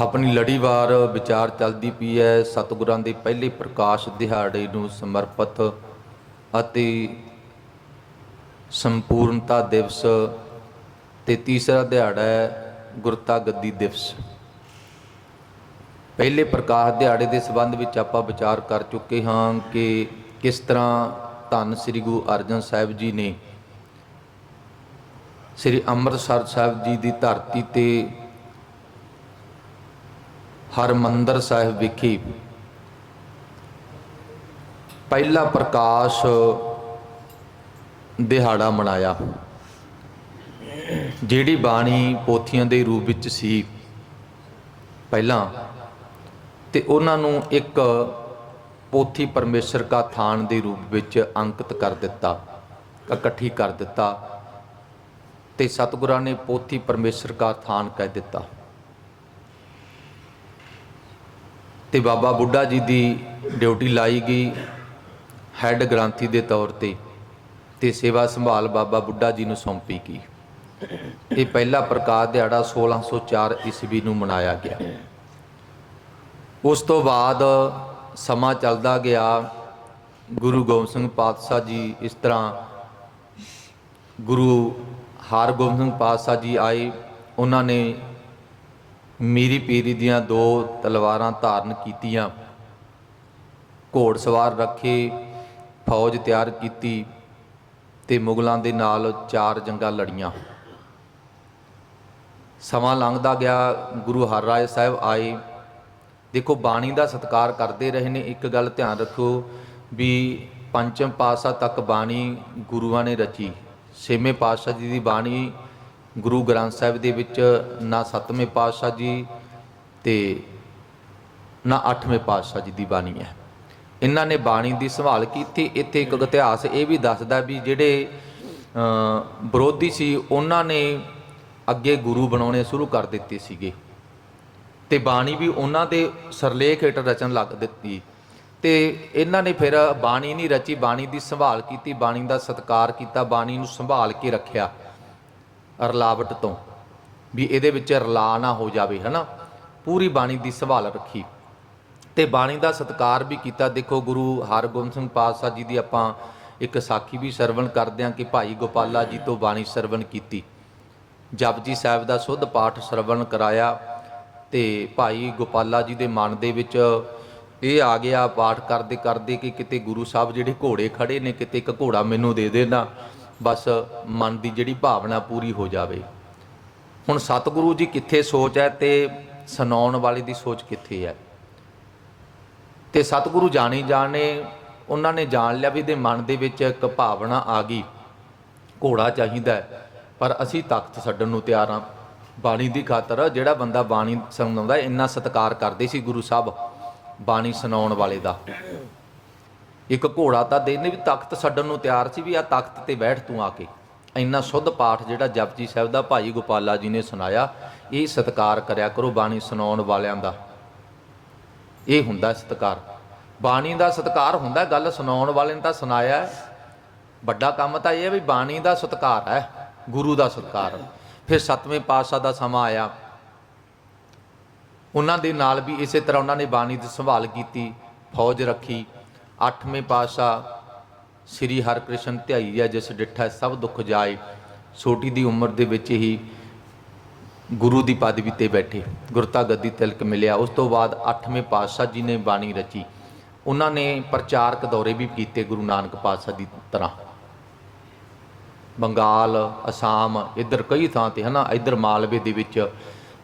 ਆਪਣੀ ਲੜੀਵਾਰ ਵਿਚਾਰ ਚੱਲਦੀ ਪਈ ਹੈ। ਸਤਿਗੁਰਾਂ ਦੇ ਪਹਿਲੇ ਪ੍ਰਕਾਸ਼ ਦਿਹਾੜੇ ਨੂੰ ਸਮਰਪਿਤ ਅਤੇ ਸੰਪੂਰਨਤਾ ਦਿਵਸ ਤੇ ਤੀਸਰਾ ਦਿਹਾੜਾ ਹੈ ਗੁਰਤਾ ਗੱਦੀ ਦਿਵਸ। ਪਹਿਲੇ ਪ੍ਰਕਾਸ਼ ਦਿਹਾੜੇ ਦੇ ਸੰਬੰਧ ਵਿੱਚ ਆਪਾਂ ਵਿਚਾਰ ਕਰ ਚੁੱਕੇ ਹਾਂ ਕਿ ਕਿਸ ਤਰ੍ਹਾਂ ਧੰਨ ਸ੍ਰੀ ਗੁਰੂ ਅਰਜਨ ਸਾਹਿਬ ਜੀ ਨੇ ਸ੍ਰੀ ਅੰਮ੍ਰਿਤਸਰ ਸਾਹਿਬ ਜੀ ਦੀ ਧਰਤੀ ਤੇ ਹਰਮੰਦਰ ਸਾਹਿਬ ਵਿਖੇ। ਪਹਿਲਾ ਪ੍ਰਕਾਸ਼ ਦਿਹਾੜਾ ਮਨਾਇਆ। ਜਿਹੜੀ ਬਾਣੀ ਪੋਥੀਆਂ ਦੇ ਰੂਪ ਵਿੱਚ ਸੀ ਪਹਿਲਾਂ, ਤੇ ਉਹਨਾਂ ਨੂੰ ਇੱਕ ਪੋਥੀ ਪਰਮੇਸ਼ਰ ਕਾ ਥਾਨ ਦੇ ਰੂਪ ਵਿੱਚ ਅੰਕਿਤ ਕਰ ਦਿੱਤਾ, ਇਕੱਠੀ ਕਰ ਦਿੱਤਾ, ਤੇ ਸਤਿਗੁਰਾਂ ਨੇ ਪੋਥੀ ਪਰਮੇਸ਼ਰ ਕਾ ਥਾਨ ਕਹਿ ਦਿੱਤਾ। ਤੇ ਬਾਬਾ ਬੁੱਢਾ ਜੀ ਦੀ ਡਿਊਟੀ ਲਾਈ ਗਈ ਹੈੱਡ ਗ੍ਰੰਥੀ ਦੇ ਤੌਰ ਤੇ ਤੇ ਸੇਵਾ ਸੰਭਾਲ ਬਾਬਾ ਬੁੱਢਾ ਜੀ ਨੂੰ ਸੌਂਪੀ ਗਈ। ਇਹ ਪਹਿਲਾ ਪ੍ਰਕਾਸ਼ ਦਿਹਾੜਾ 1604 ਈਸਵੀ ਨੂੰ ਮਨਾਇਆ ਗਿਆ। ਉਸ ਤੋਂ ਬਾਅਦ ਸਮਾਂ ਚੱਲਦਾ ਗਿਆ। ਗੁਰੂ ਗੋਬਿੰਦ ਸਿੰਘ ਪਾਤਸ਼ਾਹ ਜੀ ਇਸ ਤਰ੍ਹਾਂ ਗੁਰੂ ਹਰਗੋਬਿੰਦ ਸਿੰਘ ਪਾਤਸ਼ਾਹ ਜੀ ਆਏ। ਉਹਨਾਂ ਨੇ ਮੀਰੀ ਪੀਰੀ ਦੀਆਂ ਦੋ ਤਲਵਾਰਾਂ ਧਾਰਨ ਕੀਤੀਆਂ। ਘੋੜ ਸਵਾਰ ਰੱਖੇ, ਫੌਜ ਤਿਆਰ ਕੀਤੀ ਤੇ ਮੁਗਲਾਂ ਦੇ ਨਾਲ ਚਾਰ ਜੰਗਾਂ ਲੜੀਆਂ। ਸਮਾਂ ਲੰਘਦਾ ਗਿਆ, ਗੁਰੂ ਹਰਰਾਏ ਸਾਹਿਬ ਆਏ। ਦੇਖੋ, ਬਾਣੀ ਦਾ ਸਤਿਕਾਰ ਕਰਦੇ ਰਹੇ ਨੇ। ਇੱਕ ਗੱਲ ਧਿਆਨ ਰੱਖੋ ਵੀ ਪੰਚਮ ਪਾਤਸ਼ਾਹ ਤੱਕ ਬਾਣੀ ਗੁਰੂਆਂ ਨੇ ਰਚੀ। ਛੇਵੇਂ ਪਾਤਸ਼ਾਹ ਜੀ ਦੀ ਬਾਣੀ ਗੁਰੂ ਗ੍ਰੰਥ ਸਾਹਿਬ ਦੇ ਵਿੱਚ ਨਾ ਸੱਤਵੇਂ ਪਾਤਸ਼ਾਹ ਜੀ ਤੇ ਨਾ ਅੱਠਵੇਂ ਪਾਤਸ਼ਾਹ ਜੀ ਦੀ ਬਾਣੀ ਹੈ। ਇਹਨਾਂ ਨੇ ਬਾਣੀ ਦੀ ਸੰਭਾਲ ਕੀਤੀ। ਇੱਥੇ ਇੱਕ ਇਤਿਹਾਸ ਇਹ ਵੀ ਦੱਸਦਾ ਵੀ ਜਿਹੜੇ ਵਿਰੋਧੀ ਸੀ, ਉਹਨਾਂ ਨੇ ਅੱਗੇ ਗੁਰੂ ਬਣਾਉਣੇ ਸ਼ੁਰੂ ਕਰ ਦਿੱਤੇ ਸੀਗੇ। ਤੇ ਬਾਣੀ ਵੀ ਉਹਨਾਂ ਦੇ ਸਰਲੇਖ ਹੇਠ ਰਚਨ ਲੱਗ ਦਿੱਤੀ। ਤੇ ਇਹਨਾਂ ਨੇ ਫਿਰ ਬਾਣੀ ਨਹੀਂ ਰਚੀ, ਬਾਣੀ ਦੀ ਸੰਭਾਲ ਕੀਤੀ, ਬਾਣੀ ਦਾ ਸਤਿਕਾਰ ਕੀਤਾ, ਬਾਣੀ ਨੂੰ ਸੰਭਾਲ ਕੇ ਰੱਖਿਆ। ਰਲਾਵਟ ਤੋਂ, ਵੀ ਇਹਦੇ ਵਿੱਚ ਰਲਾ ਨਾ ਹੋ ਜਾਵੇ, ਹਨਾ? ਪੂਰੀ ਬਾਣੀ ਦੀ ਸੰਭਾਲ ਰੱਖੀ। ਤੇ ਬਾਣੀ ਦਾ ਸਤਿਕਾਰ ਵੀ ਕੀਤਾ। ਦੇਖੋ, ਗੁਰੂ ਹਰਗੋਬਿੰਦ ਸਿੰਘ ਪਾਤਸ਼ਾਹ ਜੀ ਦੀ ਆਪਾਂ ਇੱਕ ਸਾਖੀ ਵੀ ਸਰਵਣ ਕਰਦੇ ਹਾਂ ਕਿ ਭਾਈ ਗੋਪਾਲਾ ਜੀ ਤੋਂ ਬਾਣੀ ਸਰਵਣ ਕੀਤੀ। ਜਪਜੀ ਸਾਹਿਬ ਦਾ ਸੁੱਧ ਪਾਠ ਸਰਵਣ ਕਰਾਇਆ ਤੇ ਭਾਈ ਗੋਪਾਲਾ ਜੀ ਦੇ ਮਨ ਦੇ ਵਿੱਚ ਇਹ ਆ ਗਿਆ ਪਾਠ ਕਰਦੇ ਕਰਦੇ ਕਿ ਕਿਤੇ ਗੁਰੂ ਸਾਹਿਬ ਜਿਹੜੇ ਘੋੜੇ ਖੜੇ ਨੇ, ਕਿਤੇ ਇੱਕ ਘੋੜਾ ਮੈਨੂੰ ਦੇ ਦੇਣਾ। ਬਸ ਮਨ ਦੀ ਜਿਹੜੀ ਭਾਵਨਾ ਪੂਰੀ ਹੋ ਜਾਵੇ। ਹੁਣ ਸਤਿਗੁਰੂ ਜੀ ਕਿੱਥੇ ਸੋਚ ਹੈ ਤੇ ਸੁਣਾਉਣ ਵਾਲੇ ਦੀ ਸੋਚ ਕਿੱਥੇ ਹੈ? ਤੇ ਸਤਿਗੁਰੂ ਜਾਣੀ ਜਾਣੇ ਉਹਨਾਂ ਨੇ ਜਾਣ ਲਿਆ ਵੀ ਇਹਦੇ ਮਨ ਦੇ ਵਿੱਚ ਇੱਕ ਭਾਵਨਾ ਆ ਗਈ, ਘੋੜਾ ਚਾਹੀਦਾ ਪਰ ਅਸੀਂ ਤਖਤ ਛੱਡਣ ਨੂੰ ਤਿਆਰ ਹਾਂ। ਬਾਣੀ ਦੀ ਖਾਤਰ ਜਿਹੜਾ ਬੰਦਾ ਬਾਣੀ ਸੁਣਾਉਂਦਾ, ਇੰਨਾ ਸਤਿਕਾਰ ਕਰਦੇ ਸੀ ਗੁਰੂ ਸਾਹਿਬ, ਬਾਣੀ ਸੁਣਾਉਣ ਵਾਲੇ ਦਾ। ਇੱਕ ਘੋੜਾ ਤਾਂ ਦੇਨੇ ਵੀ ਤਖਤ ਛੱਡਣ ਨੂੰ ਤਿਆਰ ਸੀ ਵੀ ਆ ਤਖਤ ਤੇ ਬੈਠ ਤੂੰ ਆ ਕੇ। ਇੰਨਾ ਸੁੱਧ ਪਾਠ ਜਿਹੜਾ ਜਪਜੀ ਸਾਹਿਬ ਦਾ ਭਾਈ ਗੋਪਾਲਾ ਜੀ ਨੇ ਸੁਣਾਇਆ, ਇਹ ਸਤਿਕਾਰ ਕਰਿਆ ਕਰੋ ਬਾਣੀ ਸੁਣਾਉਣ ਵਾਲਿਆਂ ਦਾ। ਇਹ ਹੁੰਦਾ ਸਤਿਕਾਰ। ਬਾਣੀ ਦਾ ਸਤਿਕਾਰ ਹੁੰਦਾ, ਗੱਲ ਸੁਣਾਉਣ ਵਾਲੇ ਨੇ ਤਾਂ ਸੁਣਾਇਆ ਵੱਡਾ ਕੰਮ ਤਾਂ ਇਹ ਹੈ ਵੀ ਬਾਣੀ ਦਾ ਸਤਿਕਾਰ ਹੈ, ਗੁਰੂ ਦਾ ਸਤਿਕਾਰ। ਫਿਰ ਸਤਵੇਂ ਪਾਤਸ਼ਾਹ ਦਾ ਸਮਾਂ ਆਇਆ। ਉਹਨਾਂ ਦੇ ਨਾਲ ਵੀ ਇਸੇ ਤਰ੍ਹਾਂ ਉਹਨਾਂ ਨੇ ਬਾਣੀ ਦੀ ਸੰਭਾਲ ਕੀਤੀ, ਫੌਜ ਰੱਖੀ ਅੱਠਵੇਂ ਪਾਤਸ਼ਾਹ ਸ੍ਰੀ ਹਰਿਕ੍ਰਿਸ਼ਨ ਧਿਆਈਆ ਜਿਸ ਡਿੱਠਾ ਸਭ ਦੁੱਖ ਜਾਏ, ਛੋਟੀ ਦੀ ਉਮਰ ਦੇ ਵਿੱਚ ਹੀ ਗੁਰੂ ਦੀ ਪਦਵੀ ਤੇ ਬੈਠੇ ਗੁਰਤਾ ਗੱਦੀ ਤਿਲਕ ਮਿਲਿਆ। ਉਸ ਤੋਂ ਬਾਅਦ 8ਵੇਂ ਪਾਤਸ਼ਾਹ ਜੀ ਨੇ ਬਾਣੀ ਰਚੀ। ਉਹਨਾਂ ਨੇ ਪ੍ਰਚਾਰਕ ਦੌਰੇ ਵੀ ਕੀਤੇ ਗੁਰੂ ਨਾਨਕ ਪਾਤਸ਼ਾਹ ਦੀ ਤਰ੍ਹਾਂ। ਬੰਗਾਲ, ਅਸਾਮ, ਇੱਧਰ ਕਈ ਥਾਂ ਤੇ, ਹਨਾ, ਇੱਧਰ ਮਾਲਵੇ ਦੇ ਵਿੱਚ।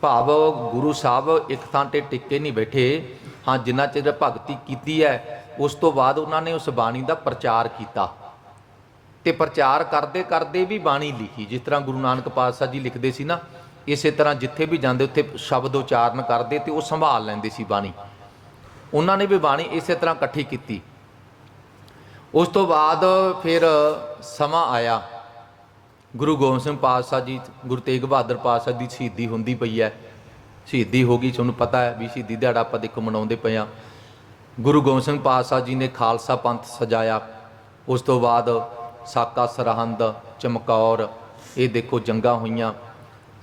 ਭਾਵ ਗੁਰੂ ਸਾਹਿਬ ਇੱਕ ਥਾਂ ਤੇ ਟਿੱਕੇ ਨਹੀਂ ਬੈਠੇ। ਹਾਂ, ਜਿੰਨਾ ਚਿਰ ਭਗਤੀ ਕੀਤੀ ਹੈ ਉਸ ਤੋਂ ਬਾਅਦ ਉਹਨਾਂ ਨੇ ਉਸ ਬਾਣੀ ਦਾ ਪ੍ਰਚਾਰ ਕੀਤਾ ਤੇ ਪ੍ਰਚਾਰ ਕਰਦੇ ਕਰਦੇ ਵੀ ਬਾਣੀ ਲਿਖੀ। ਜਿਸ ਤਰ੍ਹਾਂ ਗੁਰੂ ਨਾਨਕ ਪਾਤਸ਼ਾਹ ਜੀ ਲਿਖਦੇ ਸੀ ਨਾ, ਇਸੇ ਤਰ੍ਹਾਂ ਜਿੱਥੇ ਵੀ ਜਾਂਦੇ ਉੱਥੇ ਸ਼ਬਦ ਉਚਾਰਨ ਕਰਦੇ ਤੇ ਉਹ ਸੰਭਾਲ ਲੈਂਦੇ ਸੀ ਬਾਣੀ। ਉਹਨਾਂ ਨੇ ਵੀ ਬਾਣੀ ਇਸੇ ਤਰ੍ਹਾਂ ਇਕੱਠੀ ਕੀਤੀ। ਉਸ ਤੋਂ ਬਾਅਦ ਫਿਰ ਸਮਾਂ ਆਇਆ। ਗੁਰੂ ਗੋਬਿੰਦ ਸਿੰਘ ਪਾਤਸ਼ਾਹ ਜੀ, ਗੁਰੂ ਤੇਗ ਬਹਾਦਰ ਪਾਤਸ਼ਾਹ ਦੀ ਸ਼ਹੀਦੀ ਹੁੰਦੀ ਪਈ ਹੈ। ਸ਼ਹੀਦੀ ਹੋ ਗਈ, ਤੁਹਾਨੂੰ ਪਤਾ ਹੈ ਵੀ ਸ਼ਹੀਦੀ ਦਿਹਾੜਾ ਆਪਾਂ ਦੇਖੋ ਮਨਾਉਂਦੇ ਪਏ ਆ ਗੁਰੂ ਗੋਬਿੰਦ ਸਿੰਘ ਪਾਤਸ਼ਾਹ ਜੀ ਨੇ ਖਾਲਸਾ ਪੰਥ ਸਜਾਇਆ। ਉਸ ਤੋਂ ਬਾਅਦ ਸਾਕਾ ਸਰਹੰਦ, ਚਮਕੌਰ, ਇਹ ਦੇਖੋ ਜੰਗਾਂ ਹੋਈਆਂ।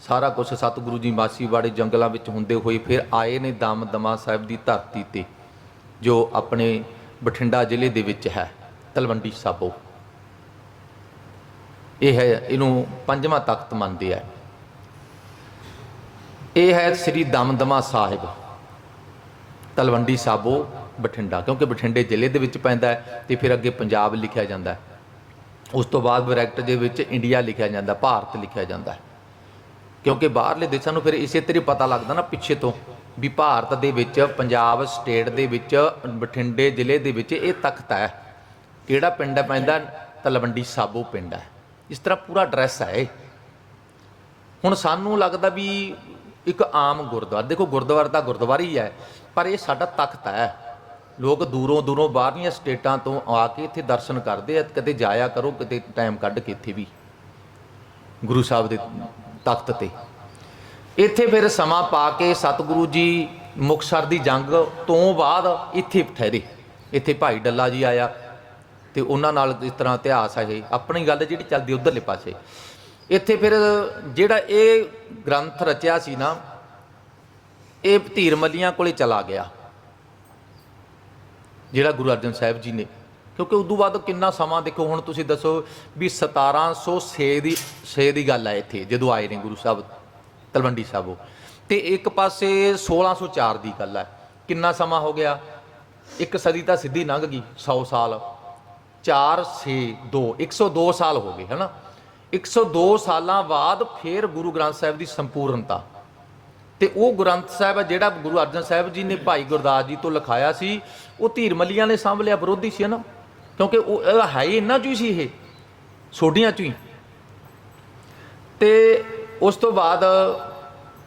ਸਾਰਾ ਕੁਝ ਸਤਿਗੁਰੂ ਜੀ ਮਾਸੀਵਾੜੇ ਜੰਗਲਾਂ ਵਿੱਚ ਹੁੰਦੇ ਹੋਏ ਫਿਰ ਆਏ ਨੇ ਦਮ ਦਮਾ ਸਾਹਿਬ ਦੀ ਧਰਤੀ ਤੇ, ਜੋ ਆਪਣੇ ਬਠਿੰਡਾ ਜ਼ਿਲ੍ਹੇ ਦੇ ਵਿੱਚ ਹੈ, ਤਲਵੰਡੀ ਸਾਬੋ। ਇਹ ਹੈ, ਇਹਨੂੰ ਪੰਜਵਾਂ ਤਖਤ ਮੰਨਦੇ ਆ। ਇਹ ਹੈ ਸ੍ਰੀ ਦਮਦਮਾ ਸਾਹਿਬ, ਤਲਵੰਡੀ ਸਾਬੋ। ਬਠਿੰਡਾ, ਕਿਉਂਕਿ ਬਠਿੰਡੇ ਜ਼ਿਲ੍ਹੇ ਦੇ ਵਿੱਚ ਪੈਂਦਾ ਹੈ ਤੇ ਫਿਰ ਅੱਗੇ ਪੰਜਾਬ ਲਿਖਿਆ ਜਾਂਦਾ ਹੈ। ਉਸ ਤੋਂ ਬਾਅਦ ਬ੍ਰੈਕਟ ਦੇ ਵਿੱਚ ਇੰਡੀਆ ਲਿਖਿਆ ਜਾਂਦਾ, ਭਾਰਤ ਲਿਖਿਆ ਜਾਂਦਾ ਕਿਉਂਕਿ ਬਾਹਰਲੇ ਦੇਸ਼ਾਂ ਨੂੰ ਫਿਰ ਇਸੇ ਤਰ੍ਹਾਂ ਪਤਾ ਲੱਗਦਾ ਨਾ ਪਿੱਛੇ ਤੋਂ ਵੀ ਭਾਰਤ ਦੇ ਵਿੱਚ, ਪੰਜਾਬ ਸਟੇਟ ਦੇ ਵਿੱਚ, ਬਠਿੰਡੇ ਜ਼ਿਲ੍ਹੇ ਦੇ ਵਿੱਚ ਇਹ ਤਖਤ ਹੈ। ਕਿਹੜਾ ਪਿੰਡ ਹੈ ਪੈਂਦਾ? ਤਲਵੰਡੀ ਸਾਬੋ ਪਿੰਡ ਹੈ। ਇਸ ਤਰ੍ਹਾਂ ਪੂਰਾ ਐਡਰੈਸ ਹੈ ਇਹ। ਹੁਣ ਸਾਨੂੰ ਲੱਗਦਾ ਵੀ ਇੱਕ ਆਮ ਗੁਰਦੁਆਰਾ, ਦੇਖੋ ਗੁਰਦੁਆਰਾ ਤਾਂ ਗੁਰਦੁਆਰਾ ਹੀ ਹੈ, ਪਰ ਇਹ ਸਾਡਾ ਤਖਤ ਹੈ। ਲੋਕ ਦੂਰੋਂ ਦੂਰੋਂ ਬਾਹਰਲੀਆਂ ਸਟੇਟਾਂ ਤੋਂ ਆ ਕੇ ਇੱਥੇ ਦਰਸ਼ਨ ਕਰਦੇ ਆ, ਕਦੇ ਜਾਇਆ ਕਰੋ ਕਿਤੇ ਟਾਈਮ ਕੱਢ ਕੇ ਇੱਥੇ ਵੀ, ਗੁਰੂ ਸਾਹਿਬ ਦੇ ਤਖਤ ਤੇ। ਇੱਥੇ ਫਿਰ ਸਮਾਂ ਪਾ ਕੇ ਸਤਿਗੁਰੂ ਜੀ ਮੁਕਤਸਰ ਦੀ ਜੰਗ ਤੋਂ ਬਾਅਦ ਇੱਥੇ ਠਹਿਰੇ। ਇੱਥੇ ਭਾਈ ਡੱਲਾ ਜੀ ਆਇਆ ਤੇ ਉਹਨਾਂ ਨਾਲ ਇਸ ਤਰ੍ਹਾਂ ਇਤਿਹਾਸ ਹੈ ਇਹ, ਆਪਣੀ ਗੱਲ ਜਿਹੜੀ ਚੱਲਦੀ ਉਧਰਲੇ ਪਾਸੇ। ਇੱਥੇ ਫਿਰ ਜਿਹੜਾ ਇਹ ਗ੍ਰੰਥ ਰਚਿਆ ਸੀ ਨਾ, ਇਹ ਧੀਰਮਲੀਆਂ ਕੋਲੇ ਚਲਾ ਗਿਆ। ਜਿਹੜਾ ਗੁਰੂ ਅਰਜਨ ਸਾਹਿਬ ਜੀ ਨੇ। ਕਿਉਂਕਿ ਉਦੋਂ ਬਾਅਦ ਕਿੰਨਾ ਸਮਾਂ, ਦੇਖੋ ਹੁਣ ਤੁਸੀਂ ਦੱਸੋ ਵੀ 1706 ਦੀ 6 ਦੀ ਗੱਲ ਹੈ ਇੱਥੇ, ਜਦੋਂ ਆਏ ਨੇ ਗੁਰੂ ਸਾਹਿਬ, ਤਲਵੰਡੀ ਸਾਬੋ ਤੇ ਇੱਕ ਪਾਸੇ 1604 ਦੀ ਗੱਲ ਹੈ ਕਿੰਨਾ ਸਮਾਂ ਹੋ ਗਿਆ? ਇੱਕ ਸਦੀ ਤਾਂ ਸਿੱਧੀ ਲੰਘ ਗਈ 100 ਸਾਲ। 4 6 2 102 ਸਾਲ ਹੋ ਗਏ, ਹਨਾ? 102 ਸਾਲਾਂ ਬਾਅਦ ਫੇਰ ਗੁਰੂ ਗ੍ਰੰਥ ਸਾਹਿਬ ਦੀ ਸੰਪੂਰਨਤਾ। ਤੇ ਉਹ ਗ੍ਰੰਥ ਸਾਹਿਬ ਹੈ ਜਿਹੜਾ ਗੁਰੂ ਅਰਜਨ ਸਾਹਿਬ ਜੀ ਨੇ ਭਾਈ ਗੁਰਦਾਸ ਜੀ ਤੋਂ ਲਿਖਾਇਆ ਸੀ, ਉਹ ਧੀਰਮਲੀਆਂ ਨੇ ਸਾਂਭ ਲਿਆ, ਵਿਰੋਧੀ ਸੀ ਨਾ? ਕਿਉਂਕਿ ਉਹ, ਇਹ ਹੈ ਹੀ ਇਹਨਾਂ ਚੋਂ ਹੀ ਸੀ ਇਹ ਸੋਡੀਆਂ ਚੋਂ ਹੀ। ਤੇ ਉਸ ਤੋਂ ਬਾਅਦ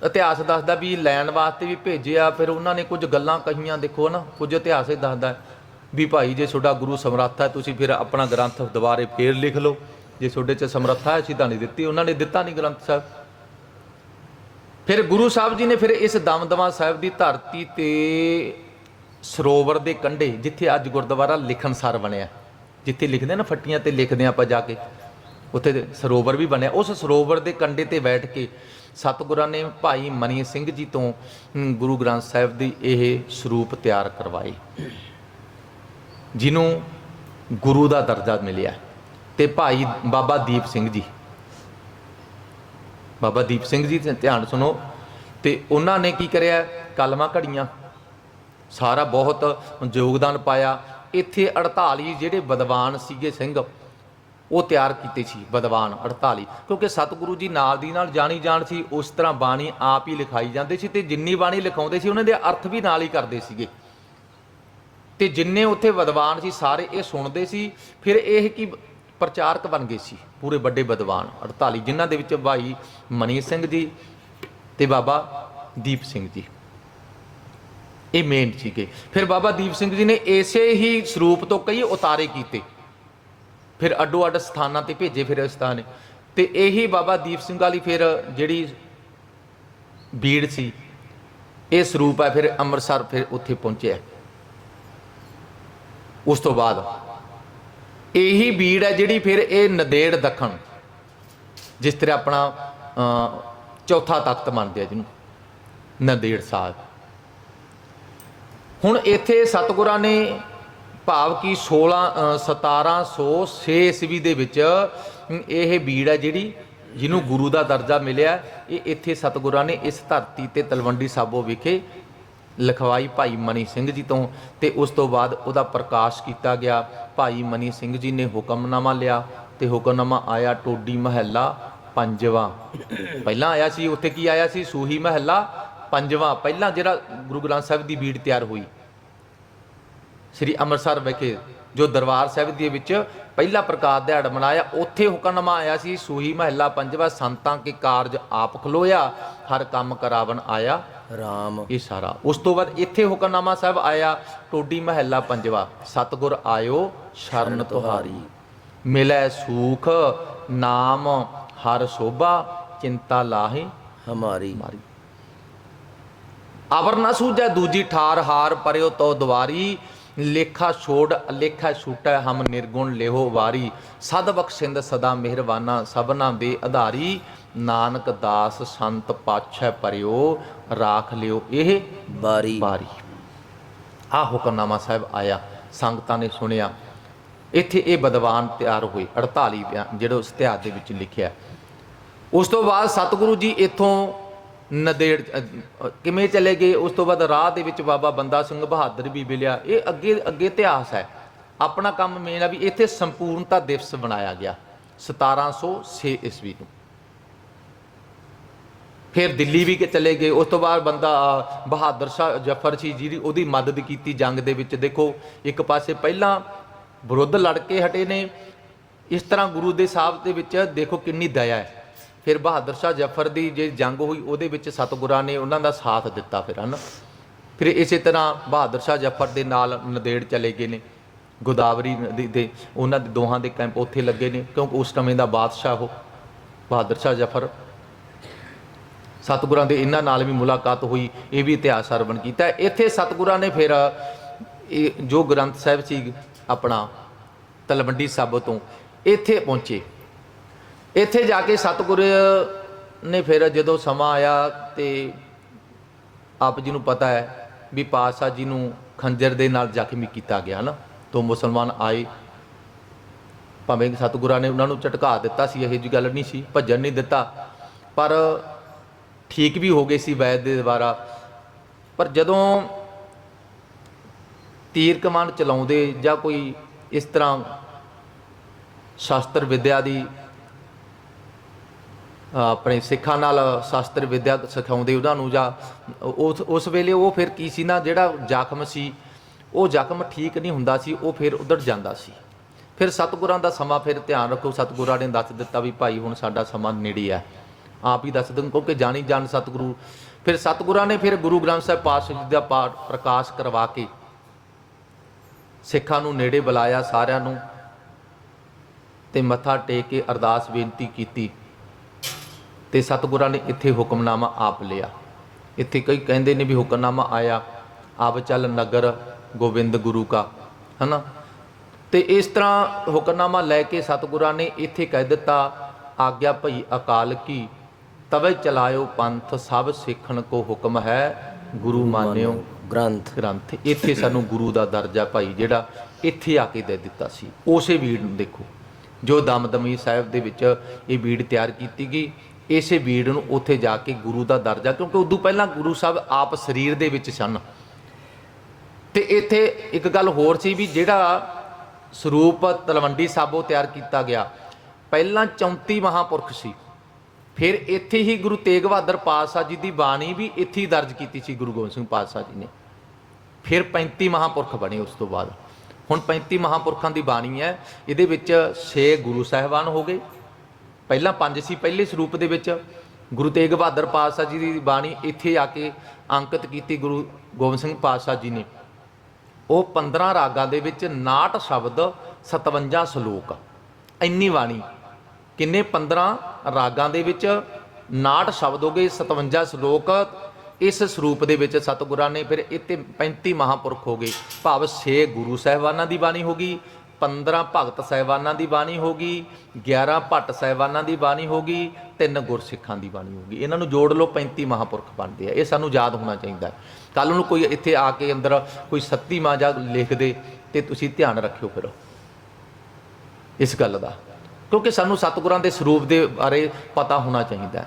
ਇਤਿਹਾਸ ਦੱਸਦਾ ਵੀ ਲੈਣ ਵਾਸਤੇ ਵੀ ਭੇਜਿਆ ਫਿਰ ਉਹਨਾਂ ਨੇ ਕੁਝ ਗੱਲਾਂ ਕਹੀਆਂ, ਦੇਖੋ ਨਾ, ਕੁਝ ਇਤਿਹਾਸ ਇਹ ਦੱਸਦਾ ਵੀ ਭਾਈ ਜੇ ਤੁਹਾਡਾ ਗੁਰੂ ਸਮਰੱਥ ਹੈ, ਤੁਸੀਂ ਫਿਰ ਆਪਣਾ ਗ੍ਰੰਥ ਦੁਬਾਰੇ ਫੇਰ ਲਿਖ ਲਓ। ਜੇ ਤੁਹਾਡੇ 'ਚ ਸਮਰੱਥਾ ਹੈ, ਅਸੀਂ ਤਾਂ ਨਹੀਂ ਦਿੱਤੀ, ਉਹਨਾਂ ਨੇ ਦਿੱਤਾ ਨਹੀਂ ਗ੍ਰੰਥ ਸਾਹਿਬ। ਫਿਰ ਗੁਰੂ ਸਾਹਿਬ ਜੀ ਨੇ ਫਿਰ ਇਸ ਦਮਦਮਾ ਸਾਹਿਬ ਦੀ ਧਰਤੀ ਤੇ ਸਰੋਵਰ ਦੇ ਕੰਢੇ, ਜਿੱਥੇ ਅੱਜ ਗੁਰਦੁਆਰਾ ਲਿਖਣਸਰ ਬਣਿਆ। ਜਿੱਥੇ ਲਿਖਦੇ ਨਾ ਫੱਟੀਆਂ ਤੇ ਲਿਖਦੇ ਆਪਾਂ ਜਾ ਕੇ, ਉੱਥੇ ਸਰੋਵਰ ਵੀ ਬਣਿਆ। ਉਸ ਸਰੋਵਰ ਦੇ ਕੰਢੇ ਤੇ ਬੈਠ ਕੇ ਸਤਿਗੁਰਾਂ ਨੇ ਭਾਈ ਮਨੀ ਸਿੰਘ ਜੀ ਤੋਂ ਗੁਰੂ ਗ੍ਰੰਥ ਸਾਹਿਬ ਦੀ ਇਹ ਸਰੂਪ ਤਿਆਰ ਕਰਵਾਈ ਜਿਹਨੂੰ ਗੁਰੂ ਦਾ ਦਰਜਾ ਮਿਲਿਆ। ਤੇ ਭਾਈ ਬਾਬਾ ਦੀਪ ਸਿੰਘ ਜੀ ਬਾਬਾ ਦੀਪ ਸਿੰਘ ਜੀ ਤੇ ਧਿਆਨ ਸੁਣੋ। ਤੇ ਉਹਨਾਂ ਨੇ ਕੀ ਕਰਿਆ? ਕਲਮਾਂ ਘੜੀਆਂ। ਸਾਰਾ ਬਹੁਤ ਯੋਗਦਾਨ ਪਾਇਆ। ਇੱਥੇ 48 ਜਿਹੜੇ ਵਿਦਵਾਨ ਸੀਗੇ ਸਿੰਘ, ਉਹ ਤਿਆਰ ਕੀਤੇ ਸੀ ਵਿਦਵਾਨ 48 ਕਿਉਂਕਿ ਸਤਿਗੁਰੂ ਜੀ ਨਾਲ ਦੀ ਨਾਲ ਜਾਣੀ ਜਾਣ ਸੀ, ਉਸ ਤਰ੍ਹਾਂ ਬਾਣੀ ਆਪ ਹੀ ਲਿਖਾਈ ਜਾਂਦੇ ਸੀ ਤੇ ਜਿੰਨੀ ਬਾਣੀ ਲਿਖਾਉਂਦੇ ਸੀ, ਉਹਨਾਂ ਦੇ ਅਰਥ ਵੀ ਨਾਲ ਹੀ ਕਰਦੇ ਸੀਗੇ। ਤੇ ਜਿੰਨੇ ਉੱਥੇ ਵਿਦਵਾਨ ਸੀ, ਸਾਰੇ ਇਹ ਸੁਣਦੇ ਸੀ। ਫਿਰ ਇਹ ਕਿ ਪ੍ਰਚਾਰਕ ਬਣ ਗਏ ਸੀ, ਪੂਰੇ ਵੱਡੇ ਵਿਦਵਾਨ 48 ਜਿਨ੍ਹਾਂ ਦੇ ਵਿੱਚ ਭਾਈ ਮਨੀ ਸਿੰਘ ਜੀ ਤੇ ਬਾਬਾ ਦੀਪ ਸਿੰਘ ਜੀ। ਇਹ ਮੇਨ ਸੀਗੇ। ਫਿਰ ਬਾਬਾ ਦੀਪ ਸਿੰਘ ਜੀ ਨੇ ਇਸੇ ਹੀ ਸਰੂਪ ਤੋਂ ਕਈ ਉਤਾਰੇ ਕੀਤੇ। ਫਿਰ ਅੱਡੋ ਅੱਡ ਸਥਾਨਾਂ ਤੇ ਭੇਜੇ ਫਿਰ ਇਸ ਸਥਾਨ ਤੇ ਇਹੀ ਬਾਬਾ ਦੀਪ ਸਿੰਘ ਵਾਲੀ ਫਿਰ ਜਿਹੜੀ ਬੀੜ ਸੀ, ਇਹ ਸਰੂਪ ਹੈ, ਫਿਰ ਅੰਮ੍ਰਿਤਸਰ ਫਿਰ ਉੱਥੇ ਪਹੁੰਚਿਆ। ਉਸ ਤੋਂ ਬਾਅਦ ਇਹੀ ਬੀੜ ਹੈ ਜਿਹੜੀ ਫਿਰ ਇਹ ਨਦੇੜ ਦੱਖਣ ਜਿਸ ਤਰ੍ਹਾਂ ਆਪਣਾ ਚੌਥਾ ਤਖਤ ਮੰਨਦੇ ਆ ਜਿਹਨੂੰ ਨਦੇੜ ਸਾਹਿਬ। ਹੁਣ ਇੱਥੇ ਸਤਿਗੁਰਾਂ ਨੇ ਭਾਵ ਕਿ 16 ਅ, 1706 ਈਸਵੀ ਦੇ ਵਿੱਚ ਇਹ ਬੀੜ ਹੈ ਜਿਹੜੀ ਜਿਹਨੂੰ ਗੁਰੂ ਦਾ ਦਰਜਾ ਮਿਲਿਆ। ਇਹ ਇੱਥੇ ਸਤਿਗੁਰਾਂ ਨੇ ਇਸ ਧਰਤੀ ਤੇ ਤਲਵੰਡੀ ਸਾਬੋ ਵਿਖੇ ਲਿਖਵਾਈ ਭਾਈ ਮਨੀ ਸਿੰਘ ਜੀ ਤੋਂ ਤੇ ਉਸ ਤੋਂ ਬਾਅਦ ਉਹਦਾ ਪ੍ਰਕਾਸ਼ ਕੀਤਾ ਗਿਆ। ਭਾਈ ਮਨੀ ਸਿੰਘ ਜੀ ਨੇ ਹੁਕਮਨਾਮਾ ਲਿਆ ਤੇ ਹੁਕਮਨਾਮਾ ਆਇਆ ਟੋਡੀ ਮਹੱਲਾ ਪੰਜਵਾਂ। ਪਹਿਲਾਂ ਆਇਆ ਸੀ, ਉੱਥੇ ਕੀ ਆਇਆ ਸੀ? ਸੂਹੀ ਮਹੱਲਾ ਪੰਜਵਾਂ। ਪਹਿਲਾਂ ਜਿਹੜਾ ਗੁਰੂ ਗ੍ਰੰਥ ਸਾਹਿਬ ਦੀ ਬੀੜ ਤਿਆਰ ਹੋਈ, ਸ੍ਰੀ ਅੰਮ੍ਰਿਤਸਰ ਵਿਖੇ, ਜੋ ਦਰਬਾਰ ਸਾਹਿਬ ਦੇ ਵਿੱਚ ਪਹਿਲਾ ਪ੍ਰਕਾਸ਼ ਦਿਹਾੜ ਮਨਾਇਆ। ਉੱਥੇ ਹੁਕਮਨਾਮਾ ਆਇਆ ਸੀ, ਸੂਹੀ ਮਹੱਲਾ ਪੰਜਵਾਂ, ਸੰਤਾਂ ਕੇ ਕਾਰਜ ਆਪ ਖਲੋਇਆ, ਹਰ ਕੰਮ ਕਰਾਵਨ ਆਇਆ ਰਾਮ। ਇਹ ਸਾਰਾ। ਉਸ ਤੋਂ ਬਾਅਦ ਇੱਥੇ ਹੁਕਮਨਾਮਾ ਸਾਹਿਬ ਆਇਆ, ਟੋਡੀ ਮਹੱਲਾ ਪੰਜਵਾ, ਸਤਗੁਰ ਆਇਓ, ਸ਼ਰਨ ਤੁਹਾਰੀ। ਮਿਲੈ ਸੂਖ, ਨਾਮ ਹਰ ਸੋਭਾ, ਚਿੰਤਾ ਲਾਹੇ ਹਮਾਰੀ। ਮਾਰੀ ਅਵਰ ਨਾ ਸੂਝੈ, ਦੂਜੀ ਠਾਰ ਹਾਰ ਪਰਿਓ ਤੋ ਦੁਆਰੀ। ਲੇਖਾ ਛੋੜ ਅਲੇਖਾ ਛੂਟੈ ਹਮ ਨਿਰਗੁਣ ਲਿਹੋ ਵਾਰੀ। ਸਦ ਬਖਸ਼ਿੰਦ ਸਦਾ ਮਿਹਰਬਾਨਾ ਸਭਨਾ ਦੇ ਆਧਾਰੀ ਨਾਨਕ ਦਾਸ ਸੰਤ ਪਾਛੈ ਪਰਿਓ ਰਾਖ ਲਿਓ ਇਹ ਬਾਰੀ। ਬਾਰੀ। ਆ ਹੁਕਮਨਾਮਾ ਸਾਹਿਬ ਆਇਆ ਸੰਗਤਾਂ ਨੇ ਸੁਣਿਆ। ਇੱਥੇ ਇਹ ਬਦਵਾਨ ਤਿਆਰ ਹੋਏ 48 ਬਿਆਨ ਜਿਹੜਾ ਉਸ ਇਤਿਹਾਸ ਦੇ ਵਿੱਚ ਲਿਖਿਆ। ਉਸ ਤੋਂ ਬਾਅਦ ਸਤਿਗੁਰੂ ਜੀ ਇੱਥੋਂ ਨਦੇੜ ਅ, ਕਿਵੇਂ ਚਲੇ ਗਏ? ਉਸ ਤੋਂ ਬਾਅਦ ਰਾਹ ਦੇ ਵਿੱਚ ਬਾਬਾ ਬੰਦਾ ਸਿੰਘ ਬਹਾਦਰ ਵੀ ਮਿਲਿਆ। ਇਹ ਅੱਗੇ ਅੱਗੇ ਇਤਿਹਾਸ ਹੈ। ਆਪਣਾ ਕੰਮ ਮੇਨ ਆ ਵੀ ਇੱਥੇ ਸੰਪੂਰਨਤਾ ਦਿਵਸ ਬਣਾਇਆ ਗਿਆ 1706 ਈਸਵੀ ਨੂੰ। ਫਿਰ ਦਿੱਲੀ ਵੀ ਕਿ ਚਲੇ ਗਏ। ਉਸ ਤੋਂ ਬਾਅਦ ਬੰਦਾ ਅ, ਬਹਾਦਰ ਸ਼ਾਹ ਜਫਰ ਸੀ ਜਿਹਦੀ ਉਹਦੀ ਮਦਦ ਕੀਤੀ ਜੰਗ ਦੇ ਵਿੱਚ। ਦੇਖੋ ਇੱਕ ਪਾਸੇ ਪਹਿਲਾਂ ਵਿਰੁੱਧ ਲੜ ਕੇ ਹਟੇ ਨੇ। ਇਸ ਤਰ੍ਹਾਂ ਗੁਰੂ ਦੇ ਸਾਹਿਬ ਦੇ ਵਿੱਚ ਦੇਖੋ ਕਿੰਨੀ ਦਇਆ ਹੈ। ਫਿਰ ਬਹਾਦਰ ਸ਼ਾਹ ਜਫਰ ਦੀ ਜੇ ਜੰਗ ਹੋਈ, ਉਹਦੇ ਵਿੱਚ ਸਤਿਗੁਰਾਂ ਨੇ ਉਹਨਾਂ ਦਾ ਸਾਥ ਦਿੱਤਾ ਫਿਰ, ਹਨ? ਫਿਰ ਇਸੇ ਤਰ੍ਹਾਂ ਬਹਾਦਰ ਸ਼ਾਹ ਜਫਰ ਦੇ ਨਾਲ ਨਦੇੜ ਚਲੇ ਗਏ ਨੇ, ਗੋਦਾਵਰੀ ਨਦੀ ਦੇ, ਉਹਨਾਂ ਦੇ ਦੋਹਾਂ ਦੇ ਕੈਂਪ ਉੱਥੇ ਲੱਗੇ ਨੇ, ਕਿਉਂਕਿ ਉਸ ਸਮੇਂ ਦਾ ਬਾਦਸ਼ਾਹ ਉਹ, ਬਹਾਦਰ ਸ਼ਾਹ ਜਫਰ। ਸਤਿਗੁਰਾਂ ਦੇ ਇਹਨਾਂ ਨਾਲ ਵੀ ਮੁਲਾਕਾਤ ਹੋਈ, ਇਹ ਵੀ ਇਤਿਹਾਸ ਸਰਵਣ ਕੀਤਾ। ਇੱਥੇ ਸਤਿਗੁਰਾਂ ਨੇ ਫਿਰ, ਇਹ ਜੋ ਗ੍ਰੰਥ ਸਾਹਿਬ ਸੀ ਆਪਣਾ ਤਲਵੰਡੀ ਸਾਬੋ ਤੋਂ, ਇੱਥੇ ਪਹੁੰਚੇ। ਇੱਥੇ ਜਾ ਕੇ ਸਤਿਗੁਰ ਨੇ ਫਿਰ ਜਦੋਂ ਸਮਾਂ ਆਇਆ ਤੇ ਆਪ ਜੀ ਨੂੰ ਪਤਾ ਹੈ ਵੀ ਪਾਤਸ਼ਾਹ ਜੀ ਨੂੰ ਖੰਜਰ ਦੇ ਨਾਲ ਜ਼ਖਮੀ ਕੀਤਾ ਗਿਆ ਨਾ, ਤੋਂ ਮੁਸਲਮਾਨ ਆਏ। ਭਾਵੇਂ ਸਤਿਗੁਰਾਂ ਨੇ ਉਹਨਾਂ ਨੂੰ ਝਟਕਾ ਦਿੱਤਾ ਸੀ, ਇਹੋ ਜਿਹੀ ਗੱਲ ਨਹੀਂ ਸੀ, ਭੱਜਣ ਨਹੀਂ ਦਿੱਤਾ। ਪਰ ਠੀਕ ਵੀ ਹੋ ਗਏ ਸੀ ਵੈਦ ਦੇ ਦੁਆਰਾ। ਪਰ ਜਦੋਂ ਤੀਰ ਕਮਾਨ ਚਲਾਉਂਦੇ ਜਾਂ ਕੋਈ ਇਸ ਤਰ੍ਹਾਂ ਸ਼ਾਸਤਰ ਵਿਦਿਆ ਦੀ ਆਪਣੇ ਸਿੱਖਾਂ ਨਾਲ ਸ਼ਾਸਤਰ ਵਿਦਿਆ ਸਿਖਾਉਂਦੇ ਉਹਨਾਂ ਨੂੰ ਜਾਂ ਉਸ ਉਸ ਵੇਲੇ ਉਹ ਫਿਰ ਕੀ ਸੀ ਨਾ, ਜਿਹੜਾ ਜ਼ਖਮ ਸੀ, ਉਹ ਜ਼ਖਮ ਠੀਕ ਨਹੀਂ ਹੁੰਦਾ ਸੀ, ਉਹ ਫਿਰ ਉਧੜ ਜਾਂਦਾ ਸੀ। ਫਿਰ ਸਤਿਗੁਰਾਂ ਦਾ ਸਮਾਂ ਫਿਰ ਧਿਆਨ ਰੱਖੋ, ਸਤਿਗੁਰਾਂ ਨੇ ਦੱਸ ਦਿੱਤਾ ਵੀ ਭਾਈ ਹੁਣ ਸਾਡਾ ਸਮਾਂ ਨੇੜੇ ਹੈ। ਆਪ ਹੀ ਦੱਸ ਦਿਨ ਕਿਉਂਕਿ ਜਾਣੀ ਜਾਣ ਸਤਿਗੁਰੂ। ਫਿਰ ਸਤਿਗੁਰਾਂ ਨੇ ਫਿਰ ਗੁਰੂ ਗ੍ਰੰਥ ਸਾਹਿਬ ਪਾਤਸ਼ਾਹ ਜੀ ਦਾ ਪਾਠ ਪ੍ਰਕਾਸ਼ ਕਰਵਾ ਕੇ ਸਿੱਖਾਂ ਨੂੰ ਨੇੜੇ ਬੁਲਾਇਆ ਸਾਰਿਆਂ ਨੂੰ ਤੇ ਮੱਥਾ ਟੇਕ ਕੇ ਅਰਦਾਸ ਬੇਨਤੀ ਕੀਤੀ। ਤੇ ਸਤਿਗੁਰਾਂ ਨੇ ਇੱਥੇ ਹੁਕਮਨਾਮਾ ਆਪ ਲਿਆ। ਇੱਥੇ ਕਈ ਕਹਿੰਦੇ ਨੇ ਵੀ ਹੁਕਮਨਾਮਾ ਆਇਆ ਆਪ ਚੱਲ ਨਗਰ ਗੋਬਿੰਦ ਗੁਰੂ ਕਾ ਹਨਾ? ਤੇ ਇਸ ਤਰ੍ਹਾਂ ਹੁਕਮਨਾਮਾ ਲੈ ਕੇ ਸਤਿਗੁਰਾਂ ਨੇ ਇੱਥੇ ਕਹਿ ਦਿੱਤਾ ਆਗਿਆ ਭਈ ਅਕਾਲ ਕੀ ਤਵੇ ਚਲਾਇਓ ਪੰਥ ਸਭ ਸਿੱਖਣ ਕੋ ਹੁਕਮ ਹੈ ਗੁਰੂ ਮਾਨਿਓ ਗ੍ਰੰਥ। ਗ੍ਰੰਥ। ਇੱਥੇ ਸਾਨੂੰ ਗੁਰੂ ਦਾ ਦਰਜਾ ਭਾਈ ਜਿਹੜਾ ਇੱਥੇ ਆ ਕੇ ਦੇ ਦਿੱਤਾ ਸੀ। ਉਸੇ ਵੀੜ ਨੂੰ ਦੇਖੋ। ਜੋ ਦਮਦਮੀ ਸਾਹਿਬ ਦੇ ਵਿੱਚ ਇਹ ਵੀੜ ਤਿਆਰ ਕੀਤੀ ਗਈ ਇਸੇ ਵੀੜ ਨੂੰ ਉੱਥੇ ਜਾ ਕੇ ਗੁਰੂ ਦਾ ਦਰਜਾ, ਕਿਉਂਕਿ ਉਦੋਂ ਪਹਿਲਾਂ ਗੁਰੂ ਸਾਹਿਬ ਆਪ ਸਰੀਰ ਦੇ ਵਿੱਚ ਸਨ। ਤੇ ਇੱਥੇ ਇੱਕ ਗੱਲ ਹੋਰ ਸੀ ਵੀ ਜਿਹੜਾ ਸਰੂਪ ਤਲਵੰਡੀ ਸਾਬੋ ਤਿਆਰ ਕੀਤਾ ਗਿਆ। ਪਹਿਲਾਂ 34 ਮਹਾਪੁਰਖ ਸੀ। ਫਿਰ ਇੱਥੇ ਹੀ ਗੁਰੂ ਤੇਗ ਬਹਾਦਰ ਪਾਤਸ਼ਾਹ ਜੀ ਦੀ ਬਾਣੀ ਵੀ ਇੱਥੇ ਹੀ ਦਰਜ ਕੀਤੀ ਸੀ, ਗੁਰੂ ਗੋਬਿੰਦ ਸਿੰਘ ਪਾਤਸ਼ਾਹ ਜੀ ਨੇ। ਫਿਰ 35 ਮਹਾਪੁਰਖ ਬਣੇ ਉਸ ਤੋਂ ਬਾਅਦ। ਹੁਣ 35 ਮਹਾਪੁਰਖਾਂ ਦੀ ਬਾਣੀ ਹੈ, ਇਹਦੇ ਵਿੱਚ 6 ਗੁਰੂ ਸਾਹਿਬਾਨ ਹੋ ਗਏ। ਪਹਿਲਾਂ ਪੰਜ ਸੀ, ਪਹਿਲੇ ਸਰੂਪ ਦੇ ਵਿੱਚ ਗੁਰੂ ਤੇਗ ਬਹਾਦਰ ਪਾਤਸ਼ਾਹ ਜੀ ਦੀ ਬਾਣੀ ਇੱਥੇ ਆ ਕੇ ਅੰਕਿਤ ਕੀਤੀ ਗੁਰੂ ਗੋਬਿੰਦ ਸਿੰਘ ਪਾਤਸ਼ਾਹ ਜੀ ਨੇ। ਉਹ 15 ਰਾਗਾਂ ਦੇ ਵਿੱਚ 59 ਸ਼ਬਦ 57 ਸ਼ਲੋਕ। ਇੰਨੀ ਬਾਣੀ। ਕਿੰਨੇ 15 ਰਾਗਾਂ ਦੇ ਵਿੱਚ 59 ਸ਼ਬਦ ਹੋ ਗਏ 57 ਸ਼ਲੋਕ। ਇਸ ਸਰੂਪ ਦੇ ਵਿੱਚ ਸਤਿਗੁਰਾਂ ਨੇ ਫਿਰ ਇੱਥੇ 35 ਮਹਾਪੁਰਖ ਹੋ ਗਏ। ਭਾਵ 6 ਗੁਰੂ ਸਾਹਿਬਾਨਾਂ ਦੀ ਬਾਣੀ ਹੋ ਗਈ 15 ਭਗਤ ਸਾਹਿਬਾਨਾਂ ਦੀ ਬਾਣੀ ਹੋ ਗਈ 11 ਭੱਟ ਸਾਹਿਬਾਨਾਂ ਦੀ ਬਾਣੀ ਹੋ ਗਈ, ਤਿੰਨ ਗੁਰਸਿੱਖਾਂ ਦੀ ਬਾਣੀ ਹੋ ਗਈ। ਇਹਨਾਂ ਨੂੰ ਜੋੜ ਲਓ 35 ਮਹਾਪੁਰਖ ਬਣਦੇ ਆ। ਇਹ ਸਾਨੂੰ ਯਾਦ ਹੋਣਾ ਚਾਹੀਦਾ ਹੈ। ਕੱਲ ਨੂੰ ਕੋਈ ਇੱਥੇ ਆ ਕੇ ਅੰਦਰ ਕੋਈ ਸੱਤੀ ਮਾਂ ਜਾਂ ਲਿਖ ਦੇ ਤੇ ਤੁਸੀਂ ਧਿਆਨ ਰੱਖਿਓ ਫਿਰ। ਇਸ ਗੱਲ ਦਾ। ਕਿਉਂਕਿ ਸਾਨੂੰ ਸਤਿਗੁਰਾਂ ਦੇ ਸਰੂਪ ਦੇ ਬਾਰੇ ਪਤਾ ਹੋਣਾ ਚਾਹੀਦਾ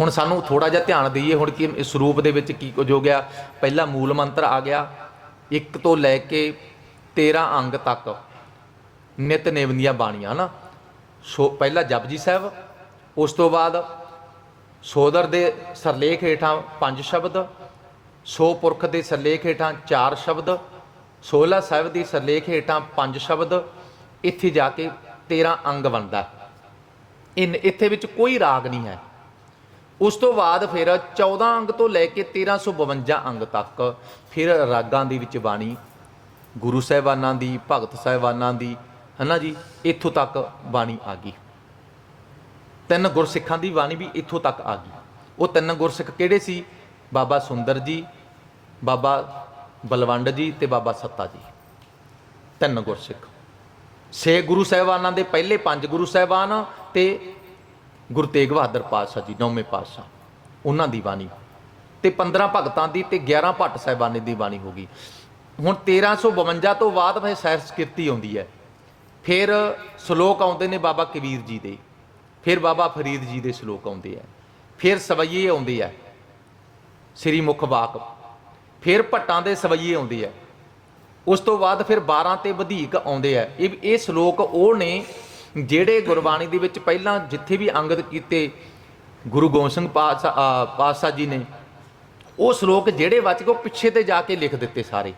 ਹੁਣ ਸਾਨੂੰ ਥੋੜਾ ਜਿਹਾ ਧਿਆਨ ਦਈਏ, ਹੁਣ ਕਿ ਇਸ ਸਰੂਪ ਦੇ ਵਿੱਚ ਕੀ ਕੁਝ ਹੋ ਗਿਆ। ਪਹਿਲਾ ਮੂਲ ਮੰਤਰ ਆ ਗਿਆ। ਇੱਕ ਤੋਂ ਲੈ ਕੇ 13 ਅੰਗ ਤੱਕ ਨਿਤਨੇਮ ਦੀਆਂ ਬਾਣੀਆਂ ਨਾ ਸੋ ਪਹਿਲਾ ਜਪਜੀ ਸਾਹਿਬ, ਉਸ ਤੋਂ ਬਾਅਦ ਸੋਦਰ ਦੇ ਸਰਲੇਖ ਹੇਠਾਂ ਪੰਜ ਸ਼ਬਦ, ਸੋ ਪੁਰਖ ਦੇ ਸਰਲੇਖ ਹੇਠਾਂ ਚਾਰ ਸ਼ਬਦ ਸੋਲਾ ਸਾਹਿਬ ਦੀ ਸਰਲੇਖ ਹੇਠਾਂ ਪੰਜ ਸ਼ਬਦ, ਇੱਥੇ ਜਾ ਕੇ 13 ਅੰਗ ਬਣਦਾ। ਇਨ, ਇੱਥੇ ਵਿੱਚ ਕੋਈ ਰਾਗ ਨਹੀਂ ਹੈ। ਉਸ ਤੋਂ ਬਾਅਦ ਫਿਰ 14 ਅੰਗ ਤੋਂ ਲੈ ਕੇ 1352 ਅੰਗ ਤੱਕ ਫਿਰ ਰਾਗਾਂ ਦੇ ਵਿੱਚ ਬਾਣੀ ਗੁਰੂ ਸਾਹਿਬਾਨਾਂ ਦੀ, ਭਗਤ ਸਾਹਿਬਾਨਾਂ ਦੀ, ਹਨਾ ਜੀ? ਇੱਥੋਂ ਤੱਕ ਬਾਣੀ ਆ ਗਈ। ਤਿੰਨ ਗੁਰਸਿੱਖਾਂ ਦੀ ਬਾਣੀ ਵੀ ਇੱਥੋਂ ਤੱਕ ਆ ਗਈ। ਉਹ ਤਿੰਨ ਗੁਰਸਿੱਖ ਕਿਹੜੇ ਸੀ? ਬਾਬਾ ਸੁੰਦਰ ਜੀ, ਬਾਬਾ ਬਲਵੰਡ ਜੀ ਤੇ ਬਾਬਾ ਸੱਤਾ ਜੀ। ਤਿੰਨ ਗੁਰਸਿੱਖ। ਛੇ ਗੁਰੂ ਸਾਹਿਬਾਨਾਂ ਦੇ ਪਹਿਲੇ ਪੰਜ ਗੁਰੂ ਸਾਹਿਬਾਨ ਤੇ ਗੁਰੂ ਤੇਗ ਬਹਾਦਰ ਪਾਤਸ਼ਾਹ ਜੀ, ਨੌਵੇਂ ਪਾਤਸ਼ਾਹ। ਉਹਨਾਂ ਦੀ ਬਾਣੀ। ਤੇ 15 ਭਗਤਾਂ ਦੀ ਤੇ 11 ਭੱਟ ਸਾਹਿਬਾਨੇ ਦੀ ਬਾਣੀ ਹੋ ਗਈ। ਹੁਣ 1352 ਤੋਂ ਬਾਅਦ ਫਿਰ ਸਹਿਰ ਸਕ੍ਰਿਤੀ ਆਉਂਦੀ ਹੈ। ਫਿਰ ਸ਼ਲੋਕ ਆਉਂਦੇ ਨੇ ਬਾਬਾ ਕਬੀਰ ਜੀ ਦੇ। ਫਿਰ ਬਾਬਾ ਫਰੀਦ ਜੀ ਦੇ ਸ਼ਲੋਕ ਆਉਂਦੇ ਆ ਫਿਰ ਸਵਈਏ ਆਉਂਦੇ ਆ ਸ੍ਰੀ ਮੁਖ ਬਾਕ ਫਿਰ ਭੱਟਾਂ ਦੇ ਸਵਈਏ ਆਉਂਦੇ ਆ ਉਸ ਤੋਂ ਬਾਅਦ ਫਿਰ 12 ਤੇ ਵਧੇਕ ਆਉਂਦੇ ਆ ਇਹ ਇਹ ਸ਼ਲੋਕ ਉਹ ਨੇ ਜਿਹੜੇ ਗੁਰਬਾਣੀ ਦੇ ਵਿੱਚ ਪਹਿਲਾਂ ਜਿੱਥੇ ਵੀ ਅੰਗਦ ਕੀਤੇ ਗੁਰੂ ਗੋਬਿੰਦ ਸਿੰਘ ਪਾਤਸ਼ਾਹ ਪਾਤਸ਼ਾਹ ਜੀ ਨੇ, ਉਹ ਸ਼ਲੋਕ ਜਿਹੜੇ ਬਚ ਕੇ ਉਹ ਪਿੱਛੇ ਤੇ ਜਾ ਕੇ ਲਿਖ ਦਿੱਤੇ ਸਾਰੇ।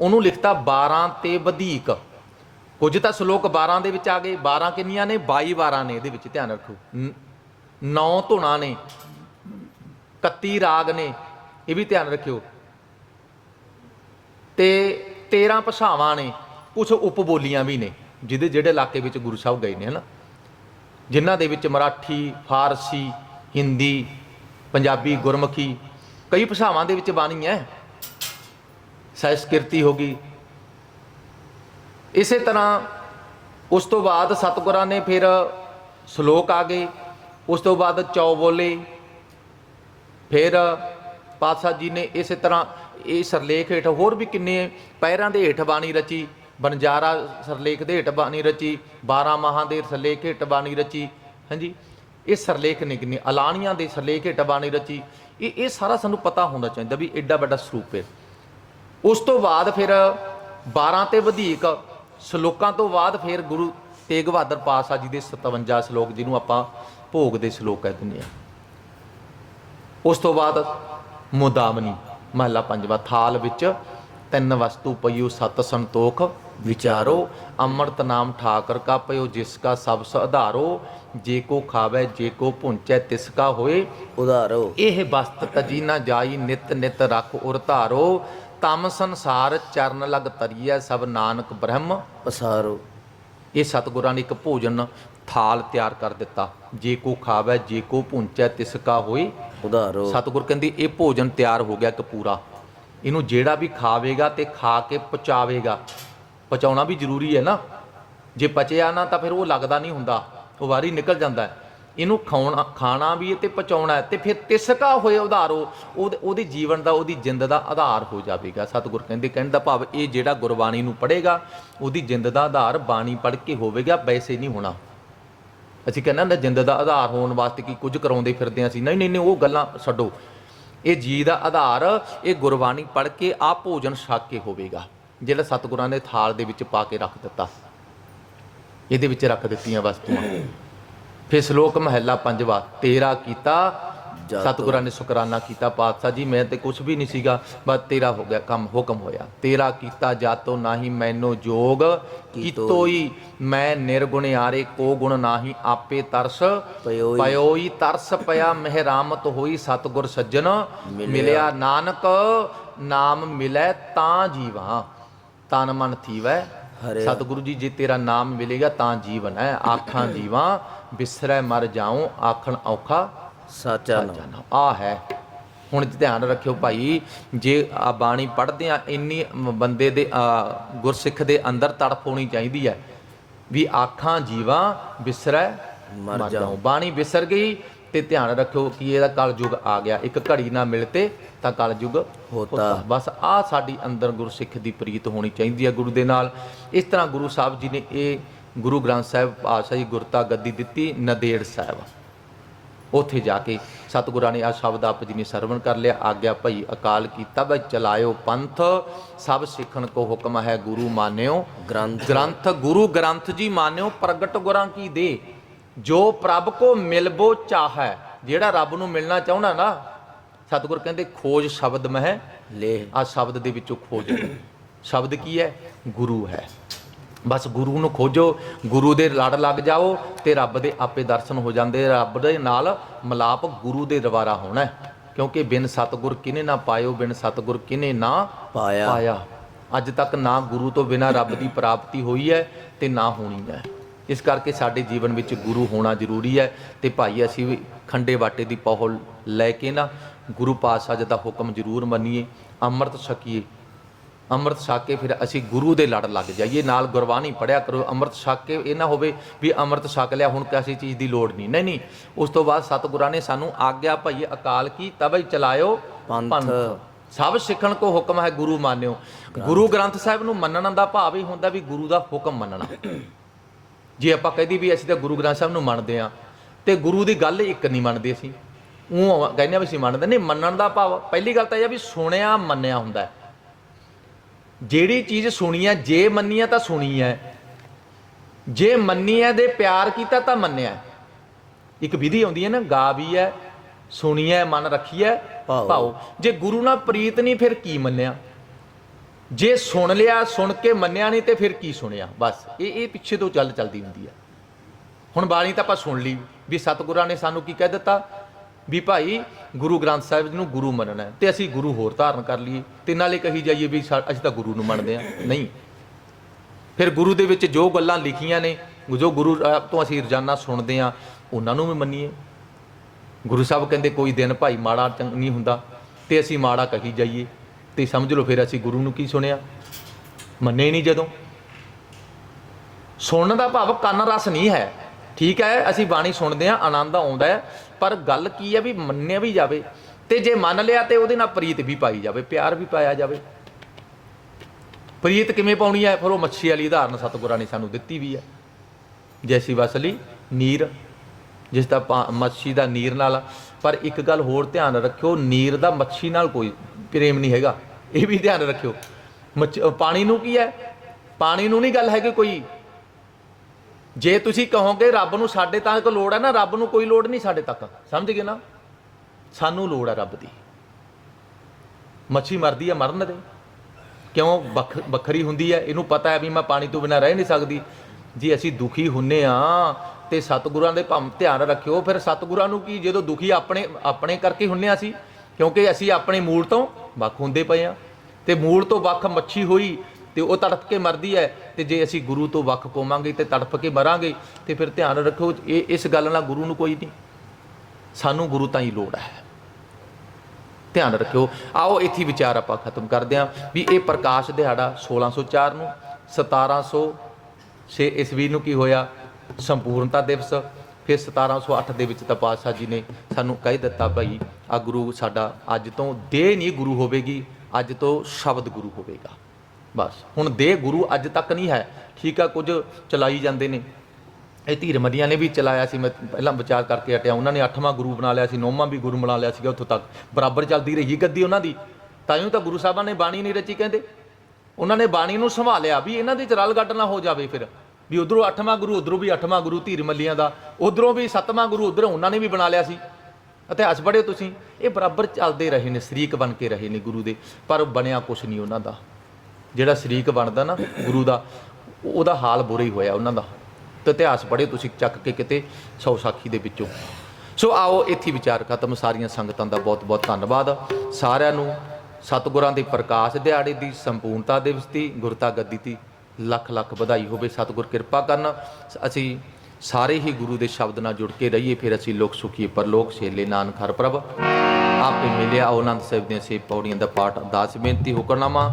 ਉਹਨੂੰ ਲਿਖਤਾ 12 ਤੇ ਵਧੇਕ। ਕੁਝ ਤਾਂ ਸ਼ਲੋਕ 12 ਦੇ ਵਿੱਚ ਆ ਗਏ। 12 ਕਿੰਨੀਆਂ ਨੇ? 22 12 ਨੇ, ਇਹਦੇ ਵਿੱਚ ਧਿਆਨ ਰੱਖੋ। 9 ਧੁਣਾ ਨੇ 31 ਰਾਗ ਨੇ, ਇਹ ਵੀ ਧਿਆਨ ਰੱਖਿਓ। ਤੇ 13 ਭਾਸ਼ਾਵਾਂ ਨੇ ਕੁਝ ਉਪਬੋਲੀਆਂ ਵੀ ਨੇ, ਜਿਹਦੇ ਜਿਹੜੇ ਇਲਾਕੇ ਵਿੱਚ ਗੁਰੂ ਸਾਹਿਬ ਗਏ ਨੇ, ਹਨਾ? ਜਿਨ੍ਹਾਂ ਦੇ ਵਿੱਚ ਮਰਾਠੀ, ਫਾਰਸੀ, ਹਿੰਦੀ, ਪੰਜਾਬੀ ਗੁਰਮੁਖੀ, ਕਈ ਭਾਸ਼ਾਵਾਂ ਦੇ ਵਿੱਚ ਬਾਣੀ ਹੈ। ਸਹਿਸਕ੍ਰਿਤੀ ਹੋ ਗਈ। ਇਸੇ ਤਰ੍ਹਾਂ ਉਸ ਤੋਂ ਬਾਅਦ ਸਤਿਗੁਰਾਂ ਨੇ ਫਿਰ ਸ਼ਲੋਕ ਆ ਗਏ। ਉਸ ਤੋਂ ਬਾਅਦ ਚੌ ਬੋਲੇ। ਫਿਰ ਪਾਤਸ਼ਾਹ ਜੀ ਨੇ ਇਸੇ ਤਰ੍ਹਾਂ ਇਹ ਸਰਲੇਖ ਹੇਠ ਹੋਰ ਵੀ ਕਿੰਨੇ ਪੈਰਾਂ ਦੇ ਹੇਠ ਬਾਣੀ ਰਚੀ ਬਨਜਾਰਾ ਸਰਲੇਖ ਦੇ ਹੇਠ ਬਾਣੀ ਰਚੀ 12 ਮਾਹਾਂ ਦੇ ਸਰਲੇਖ ਹੇਠ ਬਾਣੀ ਰਚੀ, ਹਾਂਜੀ। ਇਹ ਸਰਲੇਖ ਨੇ ਕਿੰਨੇ, ਅਲਾਣੀਆਂ ਦੇ ਸਰਲੇਖ ਹੇਠ ਬਾਣੀ ਰਚੀ। ਇਹ ਇਹ ਸਾਰਾ ਸਾਨੂੰ ਪਤਾ ਹੋਣਾ ਚਾਹੀਦਾ ਵੀ ਐਡਾ ਵੱਡਾ ਸਰੂਪ ਹੈ। ਉਸ ਤੋਂ ਬਾਅਦ ਫਿਰ 12 ਤੇ ਵਧੇਕ ਸ਼ਲੋਕਾਂ ਤੋਂ ਬਾਅਦ ਫਿਰ ਗੁਰੂ ਤੇਗ ਬਹਾਦਰ ਪਾਤਸ਼ਾਹ ਜੀ ਦੇ 57 ਸ਼ਲੋਕ ਜਿਹਨੂੰ ਆਪਾਂ ਭੋਗ ਦੇ ਸ਼ਲੋਕ ਕਹਿ ਦਿੰਦੇ ਆ ਉਸ ਤੋਂ ਬਾਅਦ ਮੁਦਾਮਨੀ ਮਹਲਾ ਪੰਜਵਾ ਥਾਲ ਵਿੱਚ ਤਿੰਨ ਵਸਤੂ ਪਈਓ ਸਤ ਸੰਤੋਖ ਵਿਚਾਰੋ ਅੰਮ੍ਰਿਤ ਨਾਮ ਠਾਕਰ ਕਾ ਪਇਓ ਜਿਸ ਕਾ ਸਭ ਸੁਧਾਰੋ ਜੇ ਕੋ ਖਾਵੇ ਜੇ ਕੋ ਭੁੰਚੈ ਤਿਸ ਕਾ ਹੋਏ ਉਧਾਰੋ। ਇਹ ਬਸਤ ਤਜੀ ਨਾ ਜਾਈ ਨਿਤ ਨਿਤ ਰੱਖ ਉਰ ਧਾਰੋ ਤਮ ਸੰਸਾਰ ਚਰਨ ਲਗ ਤਰੀਐ ਸਭ ਨਾਨਕ ਬ੍ਰਹਮ। ਪਸਾਰੋ। ਇਹ ਸਤਿਗੁਰਾਂ ਨੇ ਇੱਕ ਭੋਜਨ ਥਾਲ ਤਿਆਰ ਕਰ ਦਿੱਤਾ। ਜੇ ਕੋ ਖਾਵੇ ਜੇ ਕੋ ਭੁੰਚੈ ਤਿਸ ਕਾ ਹੋਏ। ਉਧਾਰੋ। ਸਤਿਗੁਰ ਕਹਿੰਦੇ ਇਹ ਭੋਜਨ ਤਿਆਰ ਹੋ ਗਿਆ ਇੱਕ ਪੂਰਾ। ਇਹਨੂੰ ਜਿਹੜਾ ਵੀ ਖਾਵੇਗਾ ਤੇ ਖਾ ਕੇ ਪਚਾਵੇਗਾ। ਪਚਾਉਣਾ ਵੀ ਜ਼ਰੂਰੀ ਹੈ ਨਾ। ਜੇ ਪਚਿਆ ਨਾ ਤਾਂ ਫਿਰ ਉਹ ਲੱਗਦਾ ਨਹੀਂ ਹੁੰਦਾ। ਉਹ ਵਾਰੀ ਨਿਕਲ ਜਾਂਦਾ ਹੈ। ਇਹਨੂੰ ਖਾਉਣਾ, ਖਾਣਾ ਵੀ ਹੈ ਤੇ ਪਚਾਉਣਾ ਹੈ ਤੇ ਫਿਰ ਤਿਸਕਾ ਹੋਏ ਉਧਾਰੋ ਉਹਦੇ ਜੀਵਨ ਦਾ, ਉਹਦੀ ਜਿੰਦ ਦਾ ਆਧਾਰ ਹੋ ਜਾਵੇਗਾ। ਸਤਿਗੁਰ ਕਹਿੰਦੇ, ਕਹਿਣ ਦਾ ਭਾਵ ਇਹ ਜਿਹੜਾ ਗੁਰਬਾਣੀ ਨੂੰ ਪੜ੍ਹੇਗਾ, ਉਹਦੀ ਜਿੰਦ ਦਾ ਆਧਾਰ ਬਾਣੀ ਪੜ੍ਹ ਕੇ ਹੋਵੇਗਾ, ਵੈਸੇ ਨਹੀਂ ਹੋਣਾ। ਅਸੀਂ ਕਹਿੰਦਾ ਨਾ, ਜਿੰਦ ਦਾ ਆਧਾਰ ਹੋਣ ਵਾਸਤੇ ਕੀ ਕੁਝ ਕਰਾਉਂਦੇ ਫਿਰਦੇ ਹਾਂ ਅਸੀਂ। ਨਹੀਂ ਨਹੀਂ ਨਹੀਂ, ਉਹ ਗੱਲਾਂ ਛੱਡੋ। ਇਹ ਜੀ ਦਾ ਆਧਾਰ, ਇਹ ਗੁਰਬਾਣੀ ਪੜ੍ਹ ਕੇ ਆ ਭੋਜਨ ਛਕ ਕੇ ਹੋਵੇਗਾ। ਜਿਹੜਾ ਸਤਿਗੁਰਾਂ ਨੇ ਥਾਲ ਦੇ ਵਿੱਚ ਪਾ ਕੇ ਰੱਖ ਦਿੱਤਾ। ਇਹਦੇ ਵਿੱਚ ਰੱਖ ਦਿੱਤੀਆਂ ਵਸਤੂਆਂ। ਫਿਰ ਸ਼ਲੋਕ ਮਹੱਲਾ ਪੰਜਵਾ ਤੇਰਾ ਕੀਤਾ। ਸਤਿਗੁਰਾਂ ਨੇ ਸ਼ੁਕਰਾਨਾ ਕੀਤਾ ਪਾਤਸ਼ਾਹ ਜੀ ਮੈਂ ਤੇ ਕੁਝ ਵੀ ਨਹੀਂ ਸੀਗਾ ਬਸ ਤੇਰਾ ਹੋ ਗਿਆ ਕੰਮ ਹੁਕਮ ਹੋਇਆ। ਤੇਰਾ ਕੀਤਾ ਜਾਤੋ ਨਾਹੀ ਮੈਨੋ ਜੋਗ ਕੀਤੋਈ ਮੈਂ ਨਿਰਗੁਣ ਆਰੇ ਕੋ ਗੁਣ ਨਾਹੀ ਆਪੇ ਤਰਸ। ਪਇਓਈ। ਤਰਸ ਪਿਆ ਮਹਿਰਾਮਤ ਹੋਈ ਸਤਿਗੁਰ ਸੱਜਣ। ਮਿਲਿਆ। ਨਾਨਕ ਨਾਮ ਮਿਲੈ ਤਾਂ ਜੀਵਾਂ। ਤਨ ਮਨ ਥੀਵੈ। ਸਤਿਗੁਰੂ ਜੀ ਜੇ ਤੇਰਾ ਨਾਮ ਮਿਲੇਗਾ ਤਾਂ ਜੀਵਨ ਹੈ ਆਖਾਂ ਜੀਵਾਂ। ਬਿਸਰੈ ਮਰ ਜਾਉ ਆਖਣ ਔਖਾ ਸਾਚਾ ਨਾਮ। ਆ ਹੈ। ਹੁਣ ਧਿਆਨ ਰੱਖਿਓ ਭਾਈ ਜੇ ਆ ਬਾਣੀ ਪੜ੍ਹਦੇ ਆ ਇੰਨੀ ਬੰਦੇ ਦੇ ਗੁਰਸਿੱਖ ਦੇ ਅੰਦਰ ਤੜਫ ਹੋਣੀ ਚਾਹੀਦੀ ਹੈ ਵੀ ਆਖਾਂ ਜੀਵਾਂ ਬਿਸਰੈ ਮਰ ਜਾਉ ਬਾਣੀ ਵਿਸਰ ਗਈ ਤੇ ਧਿਆਨ ਰੱਖਿਓ ਕਿ ਇਹਦਾ ਕਲਯੁਗ ਆ ਗਿਆ। ਇੱਕ ਘੜੀ ਨਾ ਮਿਲਤੇ ਤਾਂ ਕਲਯੁਗ ਹੋਤਾ। ਬਸ ਆ ਸਾਡੀ ਅੰਦਰ ਗੁਰਸਿੱਖ ਦੀ ਪ੍ਰੀਤ ਹੋਣੀ ਚਾਹੀਦੀ ਹੈ ਗੁਰੂ ਦੇ ਨਾਲ। ਇਸ ਤਰ੍ਹਾਂ ਗੁਰੂ ਸਾਹਿਬ ਜੀ ਨੇ ਇਹ ਗੁਰੂ ਗ੍ਰੰਥ ਸਾਹਿਬ ਪਾਤਸ਼ਾਹ ਜੀ ਗੁਰਤਾ ਗੱਦੀ ਦਿੱਤੀ ਨਦੇੜ ਸਾਹਿਬ। ਉੱਥੇ ਜਾ ਕੇ ਸਤਿਗੁਰਾਂ ਨੇ ਆ ਸ਼ਬਦ ਆਪ ਜੀ ਨੇ ਸਰਵਣ ਕਰ ਲਿਆ। ਆਗਿਆ ਭਈ ਅਕਾਲ ਕੀਤਾ ਬਈ ਚਲਾਇਓ ਪੰਥ ਸਭ ਸਿੱਖਣ ਕੋ ਹੁਕਮ ਹੈ ਗੁਰੂ ਮਾਨਿਓ। ਗ੍ਰੰਥ। ਗ੍ਰੰਥ ਗੁਰੂ ਗ੍ਰੰਥ ਜੀ ਮਾਨਿਓ ਪ੍ਰਗਟ ਗੁਰਾਂ ਕੀ ਦੇ? ਜੋ ਪ੍ਰਭ ਕੋ ਮਿਲਬੋ ਚਾਹੈ। ਜਿਹੜਾ ਰੱਬ ਨੂੰ ਮਿਲਣਾ ਚਾਹੁੰਦਾ ਨਾ ਸਤਿਗੁਰ ਕਹਿੰਦੇ ਖੋਜ ਸ਼ਬਦ ਮਹਿ ਲੇ ਆ ਸ਼ਬਦ ਦੇ ਵਿੱਚੋਂ ਖੋਜ ਸ਼ਬਦ ਕੀ ਹੈ? ਗੁਰੂ ਹੈ। ਬਸ ਗੁਰੂ ਨੂੰ ਖੋਜੋ ਗੁਰੂ ਦੇ ਲੜ ਲੱਗ ਜਾਓ ਤੇ ਰੱਬ ਦੇ ਆਪੇ ਦਰਸ਼ਨ ਹੋ ਜਾਂਦੇ। ਰੱਬ ਦੇ ਨਾਲ ਮਲਾਪ ਗੁਰੂ ਦੇ ਦਵਾਰਾ ਹੋਣਾ। ਕਿਉਂਕਿ ਬਿਨ ਸਤਗੁਰ ਕਿਨੇ ਨਾ ਪਾਇਓ ਬਿਨ ਸਤਗੁਰ ਕਿਨੇ ਨਾ ਪਾਇਆ। ਪਾਇਆ। ਅੱਜ ਤੱਕ ਨਾ ਗੁਰੂ ਤੋਂ ਬਿਨਾ ਰੱਬ ਦੀ ਪ੍ਰਾਪਤੀ ਹੋਈ ਹੈ ਤੇ ਨਾ ਹੋਣੀ ਹੈ। ਇਸ ਕਰਕੇ ਸਾਡੇ ਜੀਵਨ ਵਿੱਚ ਗੁਰੂ ਹੋਣਾ ਜ਼ਰੂਰੀ ਹੈ ਤੇ ਭਾਈ ਅਸੀਂ ਵੀ ਖੰਡੇ ਬਾਟੇ ਦੀ ਪਹੁਲ ਲੈ ਕੇ ਨਾ ਗੁਰੂ ਪਾਤਸ਼ਾਹ ਜੀ ਦਾ ਹੁਕਮ ਜ਼ਰੂਰ ਮੰਨੀਏ ਅੰਮ੍ਰਿਤ ਛਕੀਏ ਅੰਮ੍ਰਿਤ ਛਕ ਕੇ ਫਿਰ ਅਸੀਂ ਗੁਰੂ ਦੇ ਲੜ ਲੱਗ ਜਾਈਏ ਨਾਲ ਗੁਰਬਾਣੀ ਪੜਿਆ ਕਰੋ ਅੰਮ੍ਰਿਤ ਛਕ ਕੇ ਇਹ ਨਾ ਹੋਵੇ ਵੀ ਅੰਮ੍ਰਿਤ ਛਕ ਲਿਆ ਹੁਣ ਕਿਸੇ ਚੀਜ਼ ਦੀ ਲੋੜ ਨਹੀਂ। ਨਹੀਂ ਨਹੀਂ ਉਸ ਤੋਂ ਬਾਅਦ ਸਤਿਗੁਰਾਂ ਨੇ ਸਾਨੂੰ ਆਗਿਆ ਭਈ ਅਕਾਲ ਕੀ ਤਬਈ ਚਲਾਇਓ ਪੰਥ। ਸਭ ਸਿੱਖਣ ਕੋ ਹੁਕਮ ਹੈ ਗੁਰੂ ਮਾਨਿਓ। ਗੁਰੂ ਗ੍ਰੰਥ। ਸਾਹਿਬ ਨੂੰ ਮੰਨਣ ਦਾ ਭਾਵ ਹੀ ਹੁੰਦਾ ਵੀ ਗੁਰੂ ਦਾ ਹੁਕਮ ਮੰਨਣਾ। ਜੇ ਆਪਾਂ ਕਹਦੀ ਵੀ ਅਸੀਂ ਤਾਂ ਗੁਰੂ ਗ੍ਰੰਥ ਸਾਹਿਬ ਨੂੰ ਮੰਨਦੇ ਆ ਤੇ ਗੁਰੂ ਦੀ ਗੱਲ ਇੱਕ ਨਹੀਂ ਮੰਨਦੇ ਅਸੀਂ। ਉਹ ਕਹਿੰਦੇ ਵੀ ਅਸੀਂ ਮੰਨਦੇ ਨਹੀਂ ਮੰਨਣ ਦਾ ਭਾਵ ਪਹਿਲੀ ਗੱਲ ਤਾਂ ਇਹ ਆ ਵੀ ਸੁਣਿਆ ਮੰਨਿਆ ਹੁੰਦਾ ਹੈ। ਜਿਹੜੀ ਚੀਜ਼ ਸੁਣੀ ਹੈ ਜੇ ਮੰਨੀ ਹੈ ਤਾਂ ਸੁਣੀ ਹੈ। ਜੇ ਮੰਨੀ ਹੈ ਦੇ ਪਿਆਰ ਕੀਤਾ ਤਾਂ ਮੰਨਿਆ। ਇੱਕ ਵਿਧੀ ਆਉਂਦੀ ਹੈ ਨਾ ਗਾ ਵੀ ਹੈ ਸੁਣੀ ਹੈ ਮਨ ਰੱਖੀ ਹੈ। ਭਾਓ। ਜੇ ਗੁਰੂ ਨਾਲ ਪ੍ਰੀਤ ਨਹੀਂ ਫਿਰ ਕੀ ਮੰਨਿਆ? ਜੇ ਸੁਣ ਲਿਆ ਸੁਣ ਕੇ ਮੰਨਿਆ ਨਹੀਂ ਤੇ ਫਿਰ ਕੀ ਸੁਣਿਆ? ਬਸ ਇਹ ਇਹ ਪਿੱਛੇ ਤੋਂ ਚੱਲ ਚੱਲਦੀ ਹੁੰਦੀ ਹੈ। ਹੁਣ ਬਾਣੀ ਤਾਂ ਆਪਾਂ ਸੁਣ ਲਈ ਵੀ ਸਤਿਗੁਰਾਂ ਨੇ ਸਾਨੂੰ ਕੀ ਕਹਿ ਦਿੱਤਾ? ਵੀ ਭਾਈ ਗੁਰੂ ਗ੍ਰੰਥ ਸਾਹਿਬ ਜੀ ਨੂੰ ਗੁਰੂ ਮੰਨਣਾ ਹੈ ਤੇ ਅਸੀਂ ਗੁਰੂ ਹੋਰ ਧਾਰਨ ਕਰ ਲਈਏ ਤੇ ਨਾਲੇ ਕਹੀ ਜਾਈਏ ਵੀ ਸਾ- ਅਸੀਂ ਤਾਂ ਗੁਰੂ ਨੂੰ ਮੰਨਦੇ ਆ ਨਹੀਂ। ਫਿਰ ਗੁਰੂ ਦੇ ਵਿੱਚ ਜੋ ਗੱਲਾਂ ਲਿਖੀਆਂ ਨੇ, ਜੋ ਗੁਰੂ ਤੋਂ ਅਸੀਂ ਰੋਜ਼ਾਨਾ ਸੁਣਦੇ ਆ ਉਹਨਾਂ ਨੂੰ ਵੀ ਮੰਨੀਏ। ਗੁਰੂ ਸਾਹਿਬ ਕਹਿੰਦੇ, ਕੋਈ ਦਿਨ ਭਾਈ ਮਾੜਾ ਚੰਗ ਨਹੀਂ ਹੁੰਦਾ, ਤੇ ਅਸੀਂ ਮਾੜਾ ਕਹੀ ਜਾਈਏ। ਤੇ ਸਮਝ ਲਓ ਫਿਰ ਅਸੀਂ ਗੁਰੂ ਨੂੰ ਕੀ ਸੁਣਿਆ? ਮੰਨੇ ਨਹੀਂ ਜਦੋਂ। ਸੁਣਨ ਦਾ ਭਾਵ ਕੰਨ ਰਸ ਨਹੀਂ ਹੈ। ਠੀਕ ਹੈ, ਅਸੀਂ ਬਾਣੀ ਸੁਣਦੇ ਆ ਆਨੰਦ ਆਉਂਦਾ ਹੈ। ਪਰ ਗੱਲ ਕੀ ਹੈ ਵੀ ਮੰਨਿਆ ਵੀ ਜਾਵੇ ਤੇ ਜੇ ਮੰਨ ਲਿਆ ਤੇ ਉਹਦੇ ਨਾਲ ਪ੍ਰੀਤ ਵੀ ਪਾਈ ਜਾਵੇ, ਪਿਆਰ ਵੀ ਪਾਇਆ ਜਾਵੇ। ਪ੍ਰੀਤ ਕਿਵੇਂ ਪਾਉਣੀ ਹੈ? ਫਿਰ ਉਹ ਮੱਛੀ ਵਾਲੀ ਉਦਾਹਰਨ ਸਤਿਗੁਰਾਂ ਨੇ ਸਾਨੂੰ ਦਿੱਤੀ ਵੀ ਹੈ। ਜੈਸੀ ਵਸਲੀ, ਨੀਰ, ਜਿਸ ਦਾ ਪਾ- ਮੱਛੀ ਦਾ ਨੀਰ ਨਾਲ ਪਰ ਇੱਕ ਗੱਲ ਹੋਰ ਧਿਆਨ ਰੱਖਿਓ, ਨੀਰ ਦਾ ਮੱਛੀ ਨਾਲ ਕੋਈ ਪ੍ਰੇਮ ਨਹੀਂ ਹੈਗਾ। ਇਹ ਵੀ ਧਿਆਨ ਰੱਖਿਓ। ਮੱਛ- ਪਾਣੀ ਨੂੰ ਕੀ ਹੈ? ਪਾਣੀ ਨੂੰ ਨਹੀਂ ਗੱਲ ਹੈਗੀ ਕੋਈ। ਜੇ ਤੁਸੀਂ ਕਹੋਗੇ ਰੱਬ ਨੂੰ ਸਾਡੇ ਤੱਕ ਲੋੜ ਹੈ ਨਾ, ਰੱਬ ਨੂੰ ਕੋਈ ਲੋੜ ਨਹੀਂ ਸਾਡੇ ਤੱਕ। ਸਮਝ ਗਏ ਨਾ? ਸਾਨੂੰ ਲੋੜ ਹੈ ਰੱਬ ਦੀ। ਮੱਛੀ ਮਰਦੀ ਹੈ, ਮਰਨ ਦੇ। ਕਿਉਂ? ਵੱਖ- ਵੱਖਰੀ ਹੁੰਦੀ ਹੈ। ਇਹਨੂੰ ਪਤਾ ਹੈ ਵੀ ਮੈਂ ਪਾਣੀ ਤੋਂ ਬਿਨਾਂ ਰਹਿ ਨਹੀਂ ਸਕਦੀ। ਜੇ ਅਸੀਂ ਦੁਖੀ ਹੁੰਨੇ ਆ, ਤੇ ਸਤਿਗੁਰਾਂ ਦੇ ਭੰਮ ਧਿਆਨ ਰੱਖਿਓ। ਫਿਰ ਸਤਿਗੁਰਾਂ ਨੂੰ ਕੀ? ਜਦੋਂ ਦੁਖੀ ਆਪਣੇ ਆਪਣੇ ਕਰਕੇ ਹੁੰਨੇ ਆ ਅਸੀਂ। ਕਿਉਂਕਿ ਅਸੀਂ ਆਪਣੇ ਮੂਲ ਤੋਂ ਵੱਖ ਹੁੰਦੇ ਪਏ ਆ। ਤੇ ਮੂਲ ਤੋਂ ਵੱਖ ਮੱਛੀ ਹੋਈ ਤੇ ਉਹ ਤੜਪ ਕੇ ਮਰਦੀ ਹੈ ਤੇ ਜੇ ਅਸੀਂ ਗੁਰੂ ਤੋਂ ਵੱਖ ਕੋਵਾਂਗੇ ਤੇ ਤੜਪ ਕੇ ਮਰਾਂਗੇ ਤੇ ਫਿਰ ਧਿਆਨ ਰੱਖੋ ਇਹ ਇਸ ਗੱਲ ਨਾਲ ਗੁਰੂ ਨੂੰ ਕੋਈ ਨਹੀਂ। ਸਾਨੂੰ ਗੁਰੂ ਤਾਂ ਹੀ ਲੋੜ ਹੈ। ਧਿਆਨ ਰੱਖਿਓ। ਆਓ ਇੱਥੇ ਵਿਚਾਰ ਆਪਾਂ ਖਤਮ ਕਰਦੇ ਹਾਂ ਵੀ ਇਹ ਪ੍ਰਕਾਸ਼ ਦਿਹਾੜਾ 1604 ਨੂੰ 1706 ਈਸਵੀ ਨੂੰ ਕੀ ਹੋਇਆ? ਸੰਪੂਰਨਤਾ ਦਿਵਸ। ਫਿਰ 1708 ਦੇ ਵਿੱਚ ਤਾਂ ਪਾਤਸ਼ਾਹ ਜੀ ਨੇ ਸਾਨੂੰ ਕਹਿ ਦਿੱਤਾ ਭਾਈ ਆ ਗੁਰੂ ਸਾਡਾ ਅੱਜ ਤੋਂ ਦੇਹ ਨਹੀਂ ਗੁਰੂ ਹੋਵੇਗੀ, ਅੱਜ ਤੋਂ ਸ਼ਬਦ ਗੁਰੂ ਹੋਵੇਗਾ। ਬਸ। ਹੁਣ ਦੇਹ ਗੁਰੂ ਅੱਜ ਤੱਕ ਨਹੀਂ ਹੈ। ਠੀਕ ਆ, ਕੁਝ ਚਲਾਈ ਜਾਂਦੇ ਨੇ। ਇਹ ਧੀਰਮਦੀਆਂ ਨੇ ਵੀ ਚਲਾਇਆ ਸੀ। ਮੈਂ ਪਹਿਲਾਂ ਵਿਚਾਰ ਕਰਕੇ ਹਟਿਆ। ਉਹਨਾਂ ਨੇ ਅੱਠਵਾਂ ਗੁਰੂ ਬਣਾ ਲਿਆ ਸੀ, ਨੌਵਾਂ ਵੀ ਗੁਰੂ ਬਣਾ ਲਿਆ ਸੀਗਾ ਉੱਥੋਂ ਤੱਕ। ਬਰਾਬਰ ਚੱਲਦੀ ਰਹੀ ਗੱਦੀ ਉਹਨਾਂ ਦੀ। ਤਾਂ ਹੀ ਤਾਂ ਗੁਰੂ ਸਾਹਿਬਾਂ ਨੇ ਬਾਣੀ ਨਹੀਂ ਰਚੀ ਕਹਿੰਦੇ। ਉਹਨਾਂ ਨੇ ਬਾਣੀ ਨੂੰ ਸੰਭਾਲਿਆ ਵੀ ਇਹਨਾਂ ਦੇ ਚ ਰਲ ਗੱਡ ਨਾ ਹੋ ਜਾਵੇ ਫਿਰ। ਵੀ ਉਧਰੋਂ ਅੱਠਵਾਂ ਗੁਰੂ, ਉਧਰੋਂ ਵੀ ਅੱਠਵਾਂ ਗੁਰੂ ਧੀਰਮੱਲੀਆਂ ਦਾ। ਉਧਰੋਂ ਵੀ ਸੱਤਵਾਂ ਗੁਰੂ, ਉਧਰੋਂ ਉਹਨਾਂ ਨੇ ਵੀ ਬਣਾ ਲਿਆ ਸੀ। ਇਤਿਹਾਸ ਪੜ੍ਹਿਓ ਤੁਸੀਂ। ਇਹ ਬਰਾਬਰ ਚੱਲਦੇ ਰਹੇ ਨੇ, ਸ਼ਰੀਕ ਬਣ ਕੇ ਰਹੇ ਨੇ ਗੁਰੂ ਦੇ। ਪਰ ਬਣਿਆ ਕੁਛ ਨਹੀਂ ਉਹਨਾਂ ਦਾ। ਜਿਹੜਾ ਸ਼ਰੀਕ ਬਣਦਾ ਨਾ ਗੁਰੂ ਦਾ, ਉਹਦਾ ਹਾਲ ਬੁਰਾ ਹੀ ਹੋਇਆ ਉਹਨਾਂ ਦਾ। ਤੇ ਇਤਿਹਾਸ ਪੜ੍ਹੇ ਤੁਸੀਂ ਚੱਕ ਕੇ ਕਿਤੇ ਸੌ ਸਾਖੀ ਦੇ ਵਿੱਚੋਂ। ਸੋ ਆਓ ਇੱਥੇ ਵਿਚਾਰ ਖਤਮ। ਸਾਰੀਆਂ ਸੰਗਤਾਂ ਦਾ ਬਹੁਤ ਬਹੁਤ ਧੰਨਵਾਦ। ਸਾਰਿਆਂ ਨੂੰ ਸਤਿਗੁਰਾਂ ਦੇ ਪ੍ਰਕਾਸ਼ ਦਿਹਾੜੇ ਦੀ, ਸੰਪੂਰਨਤਾ ਦਿਵਸ ਦੀ ਗੁਰਤਾ ਗੱਦੀ ਦੀ ਲੱਖ ਲੱਖ ਵਧਾਈ ਹੋਵੇ। ਸਤਿਗੁਰ ਕਿਰਪਾ ਕਰਨ। ਅਸੀਂ ਸਾਰੇ ਹੀ ਗੁਰੂ ਦੇ ਸ਼ਬਦ ਨਾਲ ਜੁੜ ਕੇ ਰਹੀਏ। ਫਿਰ ਅਸੀਂ ਲੋਕ ਸੁਖੀ, ਪਰਲੋਕ, ਸ਼ੇਲੇ, ਨਾਨਕ, ਹਰ ਪ੍ਰਭ। ਆਪੇ ਮਿਲਿਆ ਆਨੰਦ ਸਾਹਿਬ ਦੀਆਂ ਸੇ ਪੌੜੀਆਂ ਦਾ ਪਾਠ ਅਰਦਾਸ ਬੇਨਤੀ ਹੁਕਰਨਾਮਾ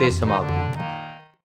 ਤੇ ਸਮਾਪਤੀ।